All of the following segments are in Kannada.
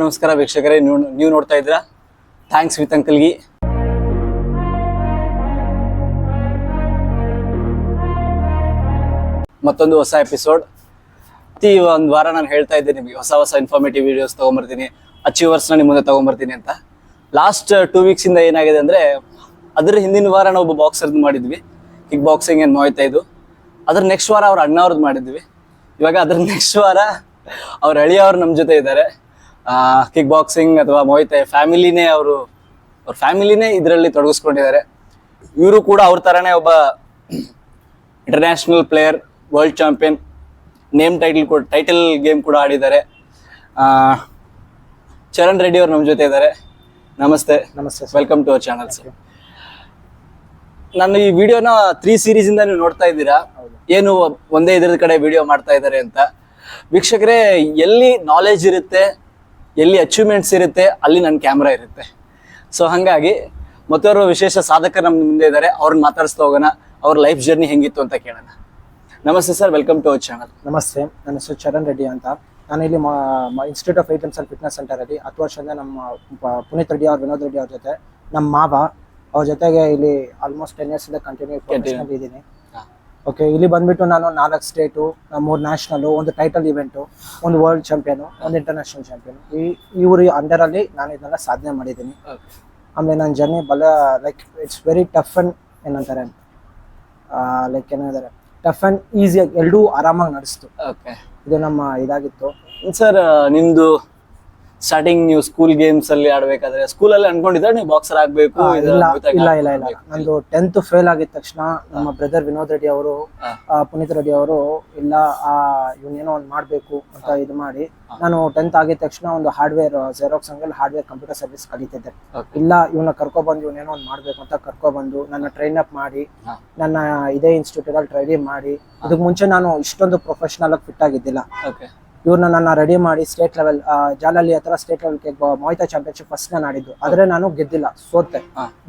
ನಮಸ್ಕಾರ ವೀಕ್ಷಕರೇ, ನೀವು ನೋಡ್ತಾ ಇದ್ದೀರಾ? ಥ್ಯಾಂಕ್ಸ್ ವಿತ್ ಅಂಕಲ್ಗಿ. ಮತ್ತೊಂದು ಹೊಸ ಎಪಿಸೋಡ್ ಪ್ರತಿ ಒಂದು ವಾರ ನಾನು ಹೇಳ್ತಾ ಇದ್ದೆ ನಿಮಗೆ ಹೊಸ ಹೊಸ ಇನ್ಫಾರ್ಮೇಟಿವ್ ವಿಡಿಯೋಸ್ ತೊಗೊಂಬರ್ತೀನಿ ಅಚೀವರ್ಸ್ನ ನಿಮ್ಮ ಮುಂದೆ ತೊಗೊಂಬರ್ತೀನಿ ಅಂತ. ಲಾಸ್ಟ್ ಟೂ ವೀಕ್ಸಿಂದ ಏನಾಗಿದೆ ಅಂದರೆ, ಅದ್ರ ಹಿಂದಿನ ವಾರ ನಾವು ಒಬ್ಬ ಬಾಕ್ಸರ್ದು ಮಾಡಿದ್ವಿ. ಕಿಕ್ ಬಾಕ್ಸಿಂಗ್ ಏನು ಮೋಯ್ತಾ ಇದು ಅದ್ರ ನೆಕ್ಸ್ಟ್ ವಾರ ಅವ್ರ ಅಣ್ಣವ್ರದ್ದು ಮಾಡಿದ್ವಿ. ಇವಾಗ ಅದ್ರ ನೆಕ್ಸ್ಟ್ ವಾರ ಅವ್ರ ಅಳಿಯವ್ರು ನಮ್ಮ ಜೊತೆ ಇದ್ದಾರೆ. ಕಿಕ್ ಬಾಕ್ಸಿಂಗ್ ಅಥವಾ ಮೊಯ್ತೆ ಫ್ಯಾಮಿಲಿನೇ ಅವರು ಅವ್ರ ಫ್ಯಾಮಿಲಿನೇ ಇದರಲ್ಲಿ ತೊಡಗಿಸ್ಕೊಂಡಿದ್ದಾರೆ. ಇವರು ಕೂಡ ಅವ್ರ ಥರನೇ ಒಬ್ಬ international player world champion name title ಕೂಡ ಟೈಟಲ್ ಗೇಮ್ ಕೂಡ ಆಡಿದ್ದಾರೆ. ಚರಣ್ ರೆಡ್ಡಿ ಅವರು ನಮ್ಮ ಜೊತೆ ಇದ್ದಾರೆ. ನಮಸ್ತೆ. ನಮಸ್ತೆ welcome to our channel sir ನಾನು ಈ ವಿಡಿಯೋನ ತ್ರೀ ಸೀರೀಸ್ ಇಂದ ನೀವು ನೋಡ್ತಾ ಇದ್ದೀರಾ? ಏನು ಒಂದೇ ಇದ್ರ ಕಡೆ ವಿಡಿಯೋ ಮಾಡ್ತಾ ಇದ್ದಾರೆ ಅಂತ. ವೀಕ್ಷಕರೇ ಎಲ್ಲಿ ನಾಲೆಜ್ ಇರುತ್ತೆ ಎಲ್ಲಿ ಅಚೀವ್ಮೆಂಟ್ಸ್ ಇರುತ್ತೆ ಅಲ್ಲಿ ನನ್ನ ಕ್ಯಾಮ್ರಾ ಇರುತ್ತೆ. ಸೊ ಹಾಗಾಗಿ ಮತ್ತೊರು ವಿಶೇಷ ಸಾಧಕರು ನಮ್ಮ ಮುಂದೆ ಇದ್ದಾರೆ ಅವ್ರನ್ನ ಮಾತಾಡಿಸ್ತಾ ಹೋಗೋಣ ಅವ್ರ ಲೈಫ್ ಜರ್ನಿ ಹೆಂಗಿತ್ತು ಅಂತ ಕೇಳೋಣ. ನಮಸ್ತೆ sir welcome to our channel ನಮಸ್ತೆ ನನ್ನ ಹೆಸರು ಚರಣ್ ರೆಡ್ಡಿ ಅಂತ. ನಾನು ಇಲ್ಲಿ institute of items and fitness centre ಅಲ್ಲಿ ಹತ್ತು ವರ್ಷದಿಂದ ನಮ್ಮ ಪುನೀತ್ ರೆಡ್ಡಿ ಅವ್ರ ವಿನೋದ್ ರೆಡ್ಡಿ ಅವ್ರ ಜೊತೆ. ನಮ್ಮ ಮಾವ ಅವ್ರ ಜೊತೆಗೆ ಇಲ್ಲಿ ಆಲ್ಮೋಸ್ಟ್ ಟೆನ್ ಇಯರ್ಸ್ ಇಂದ ಕಂಟಿನ್ಯೂ ಇದ್ದೀನಿ. ಓಕೆ ಇಲ್ಲಿ ಬಂದ್ಬಿಟ್ಟು ನಾನು ನಾಲ್ಕು ಸ್ಟೇಟು ಮೂರು ನ್ಯಾಷನಲು ಒಂದು ಟೈಟಲ್ ಇವೆಂಟು ಒಂದು ವರ್ಲ್ಡ್ ಚಾಂಪಿಯನು ಒಂದು ಇಂಟರ್ನ್ಯಾಷನಲ್ ಚಾಂಪಿಯನ್ ಈ ಇವರು ಅಂಡರಲ್ಲಿ ನಾನು ಇದನ್ನೆಲ್ಲ ಸಾಧನೆ ಮಾಡಿದ್ದೀನಿ. ಆಮೇಲೆ ನನ್ನ ಜರ್ನಿ ಬಲ like it's very tough and ಏನಂತಾರೆ? ಲೈಕ್ ಏನಂತಾರೆ ಟಫ್ ಅಂಡ್ ಈಸಿಯಾಗಿ ಎರಡೂ ಆರಾಮಾಗಿ ನಡೆಸ್ತು. ಓಕೆ ಇದು ನಮ್ಮ ಇದಾಗಿತ್ತು. ಸರ್ ನಿಮ್ದು ಸ್ಟಾರ್ಟಿಂಗ್ ನೀವು ಸ್ಕೂಲ್ ಗೇಮ್ಸ್ ಅಲ್ಲಿ ಆಡ್ಬೇಕಾದ್ರೆ ಸ್ಕೂಲ್ ಅಲ್ಲಿ ಅನ್ಕೊಂಡಿದ್ರೆ ನೀವು ಬಾಕ್ಸರ್ ಆಗ್ಬೇಕು ಇಲ್ಲ ಇಲ್ಲ ಇಲ್ಲ ಇಲ್ಲ. ನಂದು ಟೆಂತ್ ಫೇಲ್ ಆಗಿದ ತಕ್ಷಣ ನಮ್ಮ ಬ್ರದರ್ ವಿನೋದ್ ರೆಡ್ಡಿ ಅವರು ಪುನೀತ್ ರೆಡ್ಡಿ ಅವರು ಇಲ್ಲ ಆ ಇವನೇನೋ ಒಂದು ಮಾಡಬೇಕು ಅಂತ ಇದು ಮಾಡಿ ನಾನು ಟೆಂತ್ ಆಗಿದ ತಕ್ಷಣ ಒಂದು ಹಾರ್ಡ್ವೇರ್ ಜೆರಾಕ್ಸ್ ಅಂಗಲ್ ಹಾರ್ಡ್ವೇರ್ ಕಂಪ್ಯೂಟರ್ ಸರ್ವಿಸ್ ಕಲಿತಿದ್ದೆ. ಇಲ್ಲ ಇವನ್ನ ಕರ್ಕೊಬಂದು ಇವನೇನೋ ಒಂದು ಮಾಡ್ಬೇಕು ಅಂತ ಕರ್ಕೊಬಂದು ನನ್ನ ಟ್ರೈನ್ ಅಪ್ ಮಾಡಿ ನನ್ನ ಇದೇ ಇನ್ಸ್ಟಿಟ್ಯೂಟ್ ಅಲ್ಲಿ ಟ್ರೈನಿ ಮಾಡಿ ಇದಕ್ಕೆ ಮುಂಚೆ ನಾನು ಇಷ್ಟೊಂದು ಪ್ರೊಫೆಷನಲ್ ಆಗಿ ಫಿಟ್ ಆಗಿದ್ದಿಲ್ಲ. ಇವ್ರನ್ನ ನನ್ನ ರೆಡಿ ಮಾಡಿ ಸ್ಟೇಟ್ ಲೆವೆಲ್ ಜಾಲಲ್ಲಿ ಹತ್ರ state level Muay Thai championship first ನಾನು ಆಡಿದ್ದು ಆದ್ರೆ ನಾನು ಗೆದ್ದಿಲ್ಲ ಸೋತೆ.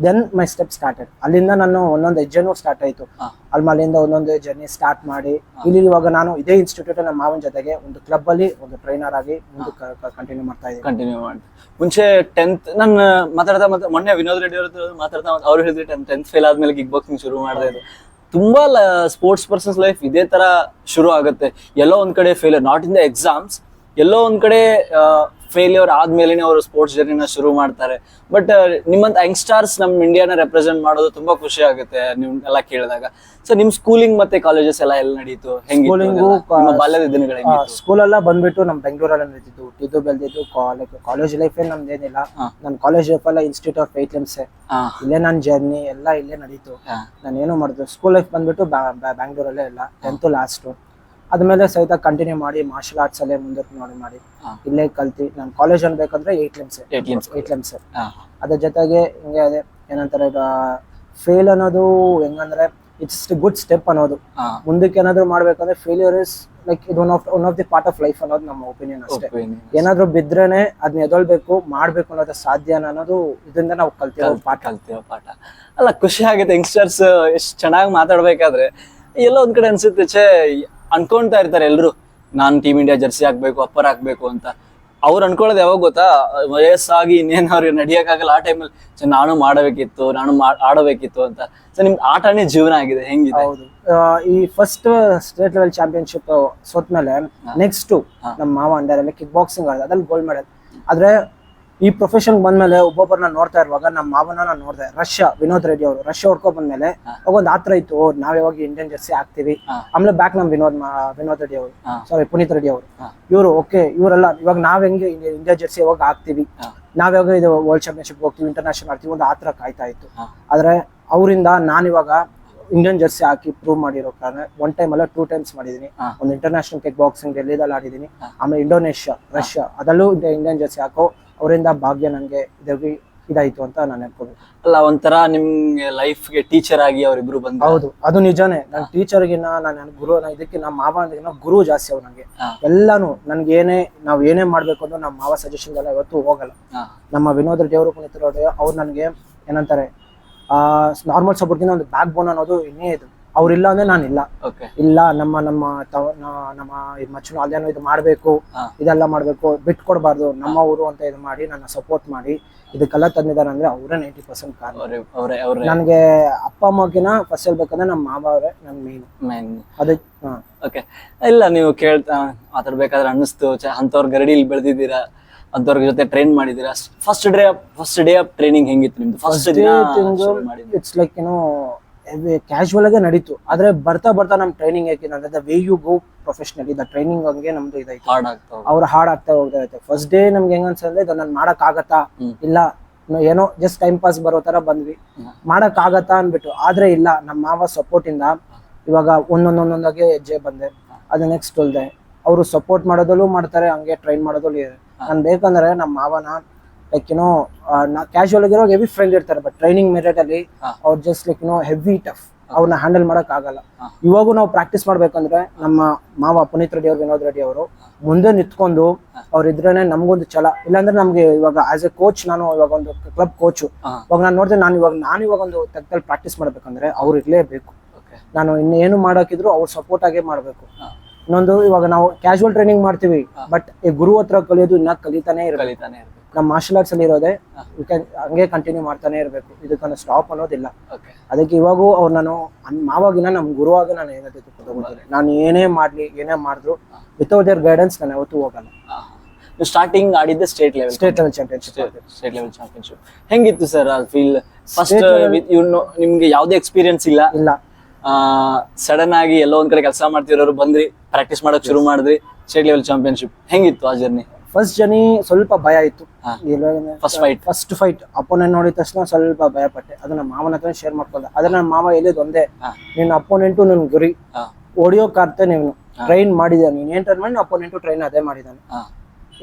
ದೆನ್ ಮೈ ಸ್ಟೆಪ್ ಸ್ಟಾರ್ಟೆಡ್ ಅಲ್ಲಿಂದ ನಾನು ಒಂದೊಂದು ಹೆಜ್ಜೆನೂ ಸ್ಟಾರ್ಟ್ ಆಯ್ತು. ಅಲ್ಲಿ ಅಲ್ಲಿಂದ ಒಂದೊಂದು ಜರ್ನಿ ಸ್ಟಾರ್ಟ್ ಮಾಡಿ ಇಲ್ಲಿ ಇವಾಗ ನಾನು ಇದೇ ಇನ್ಸ್ಟಿಟ್ಯೂಟ್ ನಮ್ಮ ಮಾವನ ಜೊತೆಗೆ ಒಂದು ಕ್ಲಬ್ ಅಲ್ಲಿ ಒಂದು ಟ್ರೈನರ್ ಆಗಿ ಮುಂದೆ ಕಂಟಿನ್ಯೂ ಮಾಡ್ತಾ ಇದ್ದೀನಿ. ಕಂಟಿನ್ಯೂ ಮಾಡಿ. ಮುಂಚೆ ಟೆಂತ್ ನಾನು ಮಾತಾಡ್ತಾ ಮತ್ತೆ ಮೊನ್ನೆ ವಿನೋದ್ ರೆಡ್ಡಿ ಅವ್ರ ಮಾತಾಡ್ತಾ ಅವ್ರು ಹೇಳಿದ್ರೆ ಟೆಂತ್ ಫೇಲ್ ಆದ್ಮೇಲೆ ಕಿಕ್ ಬಾಕ್ಸಿಂಗ್ ಶುರು ಮಾಡಿದೆ ಇದು ತುಂಬಾ ಸ್ಪೋರ್ಟ್ಸ್ ಪರ್ಸನ್ಸ್ ಲೈಫ್ ಇದೇ ತರ ಶುರು ಆಗುತ್ತೆ. ಎಲ್ಲೋ ಒಂದ್ ಕಡೆ failure not in the exams ಎಲ್ಲೋ ಒಂದ್ ಕಡೆ ಫೇಲ್ಯೂರ್ ಆದ್ಮೇಲೆ ಅವರು ಸ್ಪೋರ್ಟ್ಸ್ ಜರ್ನಿನ ಶುರು ಮಾಡ್ತಾರೆ. ಬಟ್ ನಿಮ್ಮಂತ ಯಂಗ್ಸ್ಟಾರ್ಸ್ ನಮ್ಮ ಇಂಡಿಯಾನ ರೆಪ್ರೆಸೆಂಟ್ ಮಾಡೋದು ತುಂಬಾ ಖುಷಿ ಆಗುತ್ತೆ ನಿಮ್ ಎಲ್ಲ ಕೇಳಿದಾಗ. ಸೊ ನಿಮ್ ಸ್ಕೂಲಿಂಗ್ ಮತ್ತೆ ಕಾಲೇಜಸ್ ಎಲ್ಲ ಎಲ್ಲಿ ನಡೀತು? ನಿಮ್ಮ ಬಾಲ್ಯದ ದಿನಗಳು ಸ್ಕೂಲ್ ಎಲ್ಲ ಬಂದ್ಬಿಟ್ಟು ನಮ್ ಬೆಂಗಳೂರಲ್ಲಿ ನಡೀತಿದ್ದು ಹುಟ್ಟಿದ್ದು ಬೆಳೆದಿದ್ದು ಕಾಲೇಜ್ ಲೈಫ್ ಏನ್ ನಮ್ದೇನಿಲ್ಲ ನಮ್ ಕಾಲೇಜ್ ಲೈಫ್ ಎಲ್ಲ ಇನ್ಸ್ಟಿಟ್ಯೂಟ್ ಆಫ್ ಏಟ್ಲೆಮ್ಸೆ ಇಲ್ಲೇ ನನ್ನ ಜರ್ನಿ ಎಲ್ಲ ಇಲ್ಲೇ ನಡೀತು. ನಾನು ಏನು ಮಾಡಿದ್ರು ಸ್ಕೂಲ್ ಲೈಫ್ ಬಂದ್ಬಿಟ್ಟು ಬ್ಯಾಂಗ್ಳೂರಲ್ಲೇ ಇಲ್ಲ. ಟೆಂತ್ ಲಾಸ್ಟು ಅದ್ಮೇಲೆ ಸಹಿತ ಕಂಟಿನ್ಯೂ ಮಾಡಿ ಮಾರ್ಷಲ್ ಆರ್ಟ್ಸ್ ಅಲ್ಲೇ ಮುಂದಕ್ಕೆ ನೋಡಿ ಮಾಡಿ. ಇಲ್ಲೇ ಕಲ್ತಿ. ನಾನು ಕಾಲೇಜ್ ಅನ್ಬೇಕಂದ್ರೆ ಏಟ್ ಲೆಮ್ಸ್. ಏಟ್ ಲೆಮ್ಸ್ ಅದ್ರ ಜೊತೆಗೆ ಹಿಂಗೆ ಅದೇ ಏನಂತಾರೆ ಫೇಲ್ ಅನ್ನೋದು ಹೆಂಗಂದ್ರೆ ಇಟ್ಸ್ ಗುಡ್ ಸ್ಟೆಪ್ ಅನ್ನೋದು. ಮುಂದಕ್ಕೆ ಏನಾದ್ರು ಮಾಡ್ಬೇಕಂದ್ರೆ ಫೇಲ್ಯೂರ್ ಇಸ್ ಲೈಕ್ ಇದು one of one of the part of life ಅನ್ನೋದು ನಮ್ಮ ಒಪಿನಿಯನ್ ಅಷ್ಟೇ. ಏನಾದ್ರು ಬಿದ್ರೇನೆ ಅದನ್ನ ಎದೊಳ್ಬೇಕು ಮಾಡ್ಬೇಕು ಅನ್ನೋದು ಸಾಧ್ಯ ಅನ್ನೋದು ಇದರಿಂದ ನಾವು ಕಲ್ತಿರೋ ಪಾಠ. ಕಲ್ತಿರೋ ಪಾಠ. ಅಲ್ಲ ಖುಷಿ ಆಗಿದೆ ಯಂಗ್ಸ್ಟರ್ಸ್ ಎಷ್ಟು ಚೆನ್ನಾಗಿ ಮಾತಾಡ್ಬೇಕಾದ್ರೆ. ಎಲ್ಲೋ ಒಂದ್ ಕಡೆ ಅನ್ಸುತ್ತೆ ಛೇ ಅನ್ಕೊಂತಾ ಇರ್ತಾರೆ ಎಲ್ರು ನಾನ್ ಟೀಮ್ ಇಂಡಿಯಾ ಜರ್ಸಿ ಹಾಕ್ಬೇಕು ಅಪ್ಪರ್ ಹಾಕ್ಬೇಕು ಅಂತ. ಅವ್ರು ಅನ್ಕೊಳ್ಳೋದು ಯಾವಾಗ ಗೊತ್ತಾ? ವಯಸ್ಸಾಗಿ ಇನ್ನೇನು ಅವ್ರಿಗೆ ನಡಿಯೋಕ್ಕಾಗಲ್ಲ. ಆ ಟೈಮಲ್ಲಿ ಸೊ ನಾನು ಮಾಡಬೇಕಿತ್ತು ನಾನು ಆಡಬೇಕಿತ್ತು ಅಂತ. ಸೊ ನಿಮ್ಗೆ ಆಟನೇ ಜೀವನ ಆಗಿದೆ ಹೆಂಗಿದೆ? ಹೌದು. ಈ ಫಸ್ಟ್ ಸ್ಟೇಟ್ ಲೆವೆಲ್ ಚಾಂಪಿಯನ್ಶಿಪ್ ಸೋತ್ಮೇಲೆ ನೆಕ್ಸ್ಟ್ ನಮ್ಮ ಮಾವ ಅಂಡರ್ ಅಲ್ಲಿ ಕಿಕ್ ಬಾಕ್ಸಿಂಗ್ ಆಡಿದೆ ಅದ್ರಲ್ಲಿ ಗೋಲ್ಡ್ ಮೆಡಲ್ ಆದ್ರೆ ಈ ಪ್ರೊಫೆಷನ್ ಬಂದ್ಮೇಲೆ ಒಬ್ಬೊಬ್ಬರನ್ನ ನೋಡ್ತಾ ಇರುವಾಗ ನಮ್ಮ ಮಾವನ ನಾನು ನೋಡಿದೆ. ರಷ್ಯಾ ವಿನೋದ್ ರೆಡ್ಡಿ ಅವರು. ರಷ್ಯಾ ಹೊಡ್ಕೊ ಬಂದ್ಮೇಲೆ ಒಂದ್ ಆತರ ಇತ್ತು ನಾವ್ ಯಾವಾಗ ಇಂಡಿಯನ್ ಜರ್ಸಿ ಹಾಕ್ತಿವಿ. ಆಮೇಲೆ ಬ್ಯಾಕ್ ನಮ್ ವಿನೋದ್ ವಿನೋದ್ ರೆಡ್ಡಿ ಅವರು. ಸಾರಿ ಪುನೀತ್ ರೆಡ್ಡಿ ಅವರು. ಇವರು ಓಕೆ ಇವರೆಲ್ಲ ಇವಾಗ ನಾವ್ ಹೆಂಗೆ ಇಂಡಿಯಾ ಜರ್ಸಿ ಯಾವಾಗ ಹಾಕ್ತಿವಿ. ನಾವ್ ಯಾವಾಗ ಇದು ವರ್ಲ್ಡ್ ಚಾಂಪಿಯನ್ಶಿಪ್ ಹೋಗ್ತೀವಿ ಇಂಟರ್ನ್ಯಾಷನಲ್ ಆಡ್ತೀವಿ ಒಂದು ಆತರ ಕಾಯ್ತಾ ಇತ್ತು. ಆದ್ರೆ ಅವರಿಂದ ನಾನಿವಾಗ ಇಂಡಿಯನ್ ಜರ್ಸಿ ಹಾಕಿ ಪ್ರೂವ್ ಮಾಡಿರೋ ಕಾರಣ ಒನ್ ಟೈಮ್ ಅಲ್ಲ ಟೂ ಟೈಮ್ಸ್ ಮಾಡಿದೀನಿ. ಒಂದು ಇಂಟರ್ನ್ಯಾಷನಲ್ ಕಿಕ್ ಬಾಕ್ಸಿಂಗ್ ಡೆಲ್ಲಿದಲ್ಲಿ ಆಡಿದೀನಿ ಆಮೇಲೆ ಇಂಡೋನೇಷ್ಯಾ ರಷ್ಯಾ ಅದಲ್ಲೂ ಇಂಡಿಯನ್ ಜರ್ಸಿ ಹಾಕೋ ಅವರಿಂದ ಭಾಗ್ಯ ನನಗೆ ಇದಾಗಿ ಇದಾಯ್ತು ಅಂತ ನಾನು ಹೇಳ್ಕೊಬೇಕು. ಅಲ್ಲ ಒಂಥರ ನಿಮ್ಗೆ ಲೈಫ್ಗೆ ಟೀಚರ್ ಆಗಿ ಅವರಿಬ್ರು ಬಂದ ಹೌದು ಅದು ನಿಜಾನೇ. ನನ್ನ ಟೀಚರ್ಗಿನ್ನ ನಾನು ಗುರು ಇದಕ್ಕೆ ನಮ್ಮ ಮಾವ ಅಂದ್ರಿಗಿನ್ನ ಗುರು ಜಾಸ್ತಿ ಅವ್ರು ನನಗೆ ಎಲ್ಲಾನು ನನ್ಗೆ ಏನೇ ನಾವ್ ಏನೇ ಮಾಡ್ಬೇಕು ಅಂದ್ರೆ ನಮ್ಮ ಮಾವ ಸಜೆಷನ್ ಎಲ್ಲ ಇವತ್ತು ಹೋಗಲ್ಲ. ನಮ್ಮ ವಿನೋದ್ ರೆಡ್ಡಿ ಅವರು ಅವ್ರು ನನಗೆ ಏನಂತಾರೆ ಆ ನಾರ್ಮಲ್ ಸಪೋರ್ಟ್ಗಿಂತ ಒಂದು ಬ್ಯಾಕ್ ಬೋನ್ ಅನ್ನೋದು ಇನ್ನೇ ಇದು. ಅವ್ರಿಲ್ಲ ಅಂದ್ರೆ ನಾನಿಲ್ಲ. ಇಲ್ಲ ನಮ್ಮ ನಮ್ಮ ತವ- ನ- ನಮ್ಮ ಇದ್ ಮಚ್ಚನು ಅಲ್ಲೇನೋ ಇದು ಮಾಡಬೇಕು ಹಾ. ಇದೆಲ್ಲ ಮಾಡಬೇಕು ಬಿಟ್ಕೊಡ್ಬಾರ್ದು ನಮ್ಮ ಊರು ಅಂತ ಇದು ಮಾಡಿ ನನ್ನ ಸಪೋರ್ಟ್ ಮಾಡಿ ಇದಕ್ಕೆಲ್ಲ ತಂದಿದ್ದಾರೆ ಅಂದ್ರೆ ಅವರೇ ನೈಂಟಿ ಪರ್ಸೆಂಟ್ ಕಾರಣ. ಅವ್ರೆ ಅವ್ರೆ ಅವ್ರೆ. ನನಗೆ ಅಪ್ಪ ಅಮ್ಮಗಿನ ಫಸ್ಟ್ ಹೇಳ್ಬೇಕಂದ್ರೆ ನಮ್ಮ ಮಾವ ಅವರೇ ನನ್ ಮೇನ್ ಮೇನ್ ಅದಕ್ಕೆ ಹಾ. ಓಕೆ ಇಲ್ಲ ನೀವು ಕೇಳ್ತಾ ಮಾತಾಡ್ಬೇಕಾದ್ರೆ ಅನ್ನಿಸ್ತು. ಚ ಅಂಥವ್ರ ಗರಡಿಲಿ ಬೆಳೆದಿದ್ದೀರಾ? ಅಂತವ್ರ ಜೊತೆ ಟ್ರೈನ್ ಮಾಡಿದೀರಾ first day first day of training ಹೆಂಗಿತ್ತು ನಿಮ್ದು? ಫಸ್ಟ್ ದಿನ ಶುರು ಮಾಡಿದ್ದು. ಇಟ್ಸ್ ಲೈಕ್ ಏನೋ ಕ್ಯಾಶುವಲ್ ಆಗೇ ನಡೀತು. ಆದ್ರೆ ಬರ್ತಾ ಬರ್ತಾ ನಮ್ ಟ್ರೈನಿಂಗ್ ಯಾಕೆ the way you go professionally the training ಹಂಗೆ ನಮ್ದು ಇದಾಯ್ತು. ಹಾರ್ಡ್ ಆಗ್ತಾ ಹೋಗುತ್ತೆ. ಅವ್ರ ಹಾರ್ಡ್ ಆಗ್ತಾ ಹೋಗ್ತಾ ಇರುತ್ತೆ ಫಸ್ಟ್ ಡೇ ನಮ್ಗೆ ಹೆಂಗ ಅನ್ಸಂದ್ರೆ ಇದು ನಾನು ಮಾಡಕ್ ಆಗತ್ತಾ? ಇಲ್ಲ. ಏನೋ ಜಸ್ಟ್ ಟೈಮ್ ಪಾಸ್ ಬರೋ ತರ ಬಂದ್ವಿ. ಮಾಡಕ್ ಆಗತ್ತಾ ಅನ್ಬಿಟ್ಟು ಆದ್ರೆ ಇಲ್ಲ ನಮ್ಮ ಮಾವ ಸಪೋರ್ಟ್ ಇಂದ ಇವಾಗ ಒಂದೊಂದೊಂದೊಂದಾಗೆ ಹೆಜ್ಜೆ ಬಂದೆ. ಅದು ನೆಕ್ಸ್ಟ್ ಹೊಲ್ದೆ ಅವರು ಸಪೋರ್ಟ್ ಮಾಡೋದಲ್ಲೂ ಮಾಡ್ತಾರೆ ಹಂಗೆ ಟ್ರೈನ್ ಮಾಡೋದಲ್ಲೂ ಇದೆ. ನಾನು ಬೇಕಂದ್ರೆ ನಮ್ಮ ಮಾವನ ಲೈಕ್ ಯುನೋ ಕ್ಯಾಶುವಲ್ ಆಗಿರೋ ಹೆವಿ ಫ್ರೆಂಡ್ ಇರ್ತಾರೆ ಬಟ್ ಟ್ರೈನಿಂಗ್ ಮೆರಿಟ್ ಅಲ್ಲಿ. ಅವ್ರು just like you know heavy tough ಅವ್ರನ್ನ ಹ್ಯಾಂಡಲ್ ಮಾಡಕ್ ಆಗಲ್ಲ. ಇವಾಗೂ ನಾವು ಪ್ರಾಕ್ಟೀಸ್ ಮಾಡ್ಬೇಕಂದ್ರೆ ನಮ್ಮ ಮಾವ ಪುನೀತ್ ರೆಡ್ಡಿ ಅವ್ರು ವಿನೋದ್ ರೆಡ್ಡಿ ಅವರು ಮುಂದೆ ನಿಂತ್ಕೊಂಡು ಅವ್ರ ಇದ್ರೇನೆ ನಮ್ಗೊಂದು ಛಲ. ಇಲ್ಲಾಂದ್ರೆ ನಮ್ಗೆ ಇವಾಗ ಆಸ್ ಎ ಕೋಚ್ ನಾನು ಇವಾಗ ಒಂದು ಕ್ಲಬ್ ಕೋಚು. ಇವಾಗ ನಾನು ನೋಡಿದ್ರೆ ನಾನು ಇವಾಗ ನಾನು ಇವಾಗ ಒಂದು ತಗ್ದಲ್ಲಿ ಪ್ರಾಕ್ಟೀಸ್ ಮಾಡ್ಬೇಕಂದ್ರೆ ಅವ್ರು ಇರ್ಲೇಬೇಕು. ನಾನು ಇನ್ನೇನು ಮಾಡೋಕಿದ್ರು ಅವ್ರು ಸಪೋರ್ಟ್ ಆಗೇ ಮಾಡ್ಬೇಕು. ಇನ್ನೊಂದು ಇವಾಗ ನಾವು ಕ್ಯಾಶುವಲ್ ಟ್ರೈನಿಂಗ್ ಮಾಡ್ತೀವಿ ಬಟ್ ಈ ಗುರು ಹತ್ರ ಕಲಿಯೋದು ಇನ್ನ ಕಲಿತಾನೆ ಇರ್ತಾನೆ ಕಲಿತಾನೆ ನಮ್ಮ ಮಾರ್ಷಲ್ ಆರ್ಟ್ಸ್ ಅಲ್ಲಿ ಇರೋದೇ ಹಂಗೆ ಕಂಟಿನ್ಯೂ ಮಾಡ್ತಾನೆ ಇರಬೇಕು. ಇದಕ್ಕೊಂದು ಸ್ಟಾಪ್ ಅನ್ನೋದಿಲ್ಲ. ಅದಕ್ಕೆ ಇವಾಗೂ ಅವ್ರು ನಾನು ಮಾವಾಗಿನ ನಮ್ಮ ಗುರುವಾಗ ನಾನು ಏನಾದ್ರು ತಗೊಳ್ತೀನಿ ನಾನು ಏನೇ ಮಾಡ್ಲಿ ಏನೇ ಮಾಡಿದ್ರು ವಿತೌಟ್ ದೇರ್ ಗೈಡೆನ್ಸ್ ನಾನು ಯಾವತ್ತೂ ಹೋಗಲ್ಲ. Starting ಆಡಿದ್ದೆ state level state level championship state level championship ಹೆಂಗಿತ್ತು ಸರ್ ಅದು ಫೀಲ್ ಫಸ್ಟ್ ಇವ್ನು ನಿಮ್ಗೆ ಯಾವುದೇ ಎಕ್ಸ್ಪೀರಿಯನ್ಸ್ ಇಲ್ಲ? ಇಲ್ಲ. ಸಡನ್ ಆಗಿ ಎಲ್ಲೋ ಒಂದ್ ಕಡೆ ಕೆಲಸ ಮಾಡ್ತಿರೋರು ಬಂದ್ರಿ ಪ್ರಾಕ್ಟೀಸ್ ಮಾಡೋಕೆ ಶುರು ಮಾಡಿದ್ರಿ ಸ್ಟೇಟ್ ಲೆವೆಲ್ ಚಾಂಪಿಯನ್ಶಿಪ್ ಹೆಂಗಿತ್ತು ಆ ಜರ್ನಿ ಫಸ್ಟ್ ಜನಿ ಸ್ವಲ್ಪ ಭಯ ಇತ್ತು. First fight first fight opponent ನೋಡಿದ ತಕ್ಷಣ ಸ್ವಲ್ಪ ಭಯ ಪಟ್ಟೆ ಅದನ್ನ ಮಾವನ ಹತ್ರ ಶೇರ್ ಮಾಡ್ಕೊಂಡೆ ಅದನ್ನ ಮಾವ ಹೇಳಿದ್ ಒಂದೇ. ನಿನ್ನ ಅಪೋನೆಂಟು ನನ್ ಗುರಿ. ಓಡಿಯೋ ಕಾರ್ತೆ ನೀನು. ಟ್ರೈನ್ ಮಾಡಿದ ನೀನ್? ಏನ್ ಟ್ರೈನ್ ಮಾಡಿ ಅಪೋನೆಂಟು ಟ್ರೈನ್ ಅದೇ ಮಾಡಿದಾನೆ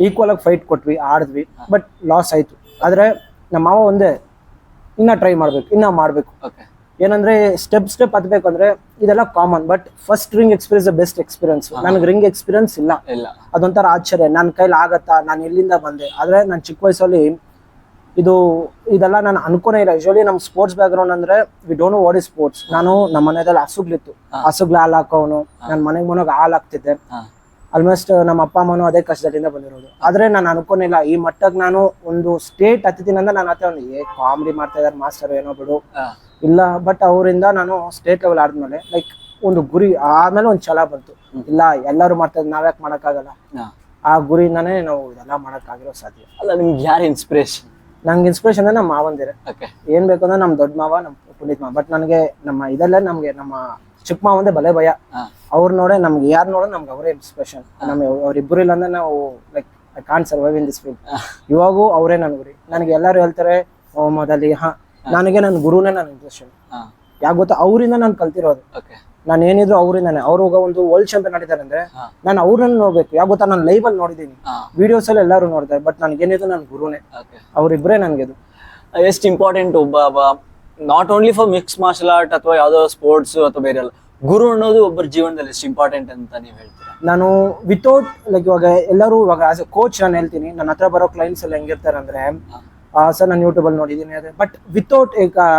ಈಕ್ವಲ್ ಆಗಿ ಫೈಟ್ ಕೊಟ್ವಿ ಆಡಿದ್ವಿ. ಬಟ್ ಲಾಸ್ ಆಯ್ತು. ಆದ್ರೆ ನಮ್ಮ ಮಾವ ಒಂದೇ ಇನ್ನ ಟ್ರೈ ಮಾಡ್ಬೇಕು ಇನ್ನ ಮಾಡ್ಬೇಕು. ಏನಂದ್ರೆ ಸ್ಟೆಪ್ ಸ್ಟೆಪ್ ಹತ್ಬೇಕಂದ್ರೆ ಇದೆಲ್ಲ common but first ring experience best experience ನನಗೆ ರಿಂಗ್ ಎಕ್ಸ್ಪೀರಿಯನ್ಸ್ ಇಲ್ಲ. ಇಲ್ಲ. ಅದೊಂಥರ ಆಶ್ಚರ್ಯ. ನನ್ನ ಕೈಲಿ ಆಗತ್ತಾ? ನಾನು ಎಲ್ಲಿಂದ ಬಂದೆ? ಆದ್ರೆ ನಾನು ಚಿಕ್ಕ ವಯಸ್ಸಲ್ಲಿ ಇದು ಇದೆಲ್ಲ ನಾನು ಅನ್ಕೋನೇ ಇಲ್ಲ. ಯೂಶಲಿ ನಮ್ಮ ಸ್ಪೋರ್ಟ್ಸ್ ಬ್ಯಾಕ್ಗ್ರೌಂಡ್ ಅಂದ್ರೆ we don't know what is sports ನಾನು ನಮ್ಮ ಮನೆಯಲ್ಲಿ ಹಸುಗ್ಲಿತ್ತು ಹಸುಗ್ಲ ಹಾಲು ಹಾಕೋನು ನನ್ನ ಮನೆಗೆ ಮನೆಗೆ ಹಾಲು ಹಾಕ್ತಿದ್ದೆ. ಆಲ್ಮೋಸ್ಟ್ ನಮ್ಮ ಅಪ್ಪ ಅಮ್ಮನೂ ಅದೇ ಕಷ್ಟದಿಂದ ಬಂದಿರೋದು. ಆದ್ರೆ ನಾನು ಅನ್ಕೊಂಡಿಲ್ಲ ಈ ಮಟ್ಟಕ್ಕೆ ನಾನು ಒಂದು ಸ್ಟೇಟ್ ಹತ್ತಿದ್ದೀನಿ ಅಂದ್ರೆ ನಾನು ಅತ್ತೆ ಒಂದು ಏ ಕಾಮಿಡಿ ಮಾಡ್ತಾ ಇದ್ದಾರೆ ಮಾಸ್ಟರ್ ಏನೋ ಬಿಡು. ಇಲ್ಲ ಬಟ್ ಅವರಿಂದ ನಾನು ಸ್ಟೇಟ್ ಲೆವೆಲ್ ಆದ್ಮೇಲೆ ಲೈಕ್ ಒಂದು ಗುರಿ ಆಮೇಲೆ ಒಂದು ಛಲ ಬಂತು. ಇಲ್ಲ ಎಲ್ಲರೂ ಮಾಡ್ತಾ ಇದ್ದಾರೆ ನಾವ್ಯಾಕೆ ಮಾಡೋಕ್ಕಾಗಲ್ಲ? ಆ ಗುರಿಯಿಂದಾನೇ ನಾವು ಇದೆಲ್ಲ ಮಾಡೋಕ್ಕಾಗಿರೋ ಸಾಧ್ಯ. ಅಲ್ಲ ನಿಮ್ಗೆ ಯಾರು ಇನ್ಸ್ಪಿರೇಷನ್ ನಂಗೆ ಇನ್ಸ್ಪಿರೇಷನ್ ಅಂದ್ರೆ ನಮ್ಮ ಮಾವಂದಿರೆ ಓಕೆ ಏನ್ ಬೇಕು ಅಂದ್ರೆ ನಮ್ಮ ದೊಡ್ಡ ಮಾವ ನಮ್ಮ ಪುನೀತ್ ಮಾವ ಬಟ್ ನನಗೆ ನಮ್ಮ ಇದೆಲ್ಲ ನಮ್ಗೆ ನಮ್ಮ ಚಿಕ್ಕ ಮಾವಂದೆ ಬಲೆ ಭಯ. ಅವ್ರು ನೋಡೇ ನಮ್ಗೆ ಯಾರು ನೋಡೋ ನಮ್ಗೆ ಅವರೇ ಇನ್ಸ್ಪಿರೇಷನ್ ನಮ್ಮ ಅವ್ರಿಬ್ರು ಇಲ್ಲ ಅಂದ್ರೆ ನಾವು like I can survive in this field ಇವಾಗೂ ಅವರೇ ನನ್ ಗುರಿ. ನನಗೆ ಎಲ್ಲರೂ ಹೇಳ್ತಾರೆ ಮೊದಲಿ ಹಾ ನನಗೆ ನನ್ನ ಗುರುನೇ ನನ್ನ ಇನ್ಸ್ಪಿರೇಷನ್ ಯಾಕೆ ಗೊತ್ತಾ? ಅವರಿಂದ ನಾನು ಕಲ್ತಿರೋದು. ನಾನು ಏನಿದ್ರು ಅವರಿಂದಾನೆ. ಅವ್ರು ಹೋಗ ಒಂದು ವರ್ಲ್ಡ್ ಚಾಂಪಿಯನ್ ಆಡಿದ್ದಾರೆ ಅಂದ್ರೆ. ನಾನು ಅವ್ರನ್ನ ನೋಡ್ಬೇಕು. ಯಾಕೆ ಗೊತ್ತಾ? ನಾನು ಲೈವ್ ಅಲ್ಲಿ ನೋಡಿದ್ದೀನಿ. ಹಾ. ವಿಡಿಯೋಸ್ ಅಲ್ಲಿ ಎಲ್ಲರೂ ನೋಡ್ತಾರೆ. ಬಟ್ ನನಗೇನಿದ್ರು ನನ್ನ ಗುರುನೇ. ಅವರಿಬ್ಬರೇ ನನಗೆ ಇದು. ಎಷ್ಟು ಇಂಪಾರ್ಟೆಂಟ್ ಒಬ್ಬ not only for mix martial art ಅಥವಾ ಯಾವ್ದೋ ಸ್ಪೋರ್ಟ್ಸ್ ಅಥವಾ ಬೇರೆ ಅಲ್ಲ ಗುರು ಅನ್ನೋದು ಒಬ್ಬರ ಜೀವನದಲ್ಲಿ ಎಷ್ಟು ಇಂಪಾರ್ಟೆಂಟ್ ಅಂತ ನೀವು ಹೇಳ್ತೀರಾ? ನಾನು ವಿತೌಟ್ ಲೈಕ್ ಇವಾಗ ಎಲ್ಲರೂ ಇವಾಗ ಆಸ್ ಎ ಕೋಚ್ ನಾನು ಹೇಳ್ತೀನಿ. ನನ್ನ ಹತ್ರ ಬರೋ ಕ್ಲೈಂಟ್ಸ್ ಎಲ್ಲ ಹೆಂಗಿರ್ತಾರೆ ಅಂದ್ರೆ ಸರ್ ನಾನು ಯೂಟ್ಯೂಬಲ್ಲಿ ನೋಡಿದ್ದೀನಿ ಅದೇ. ಬಟ್ ವಿತೌಟ್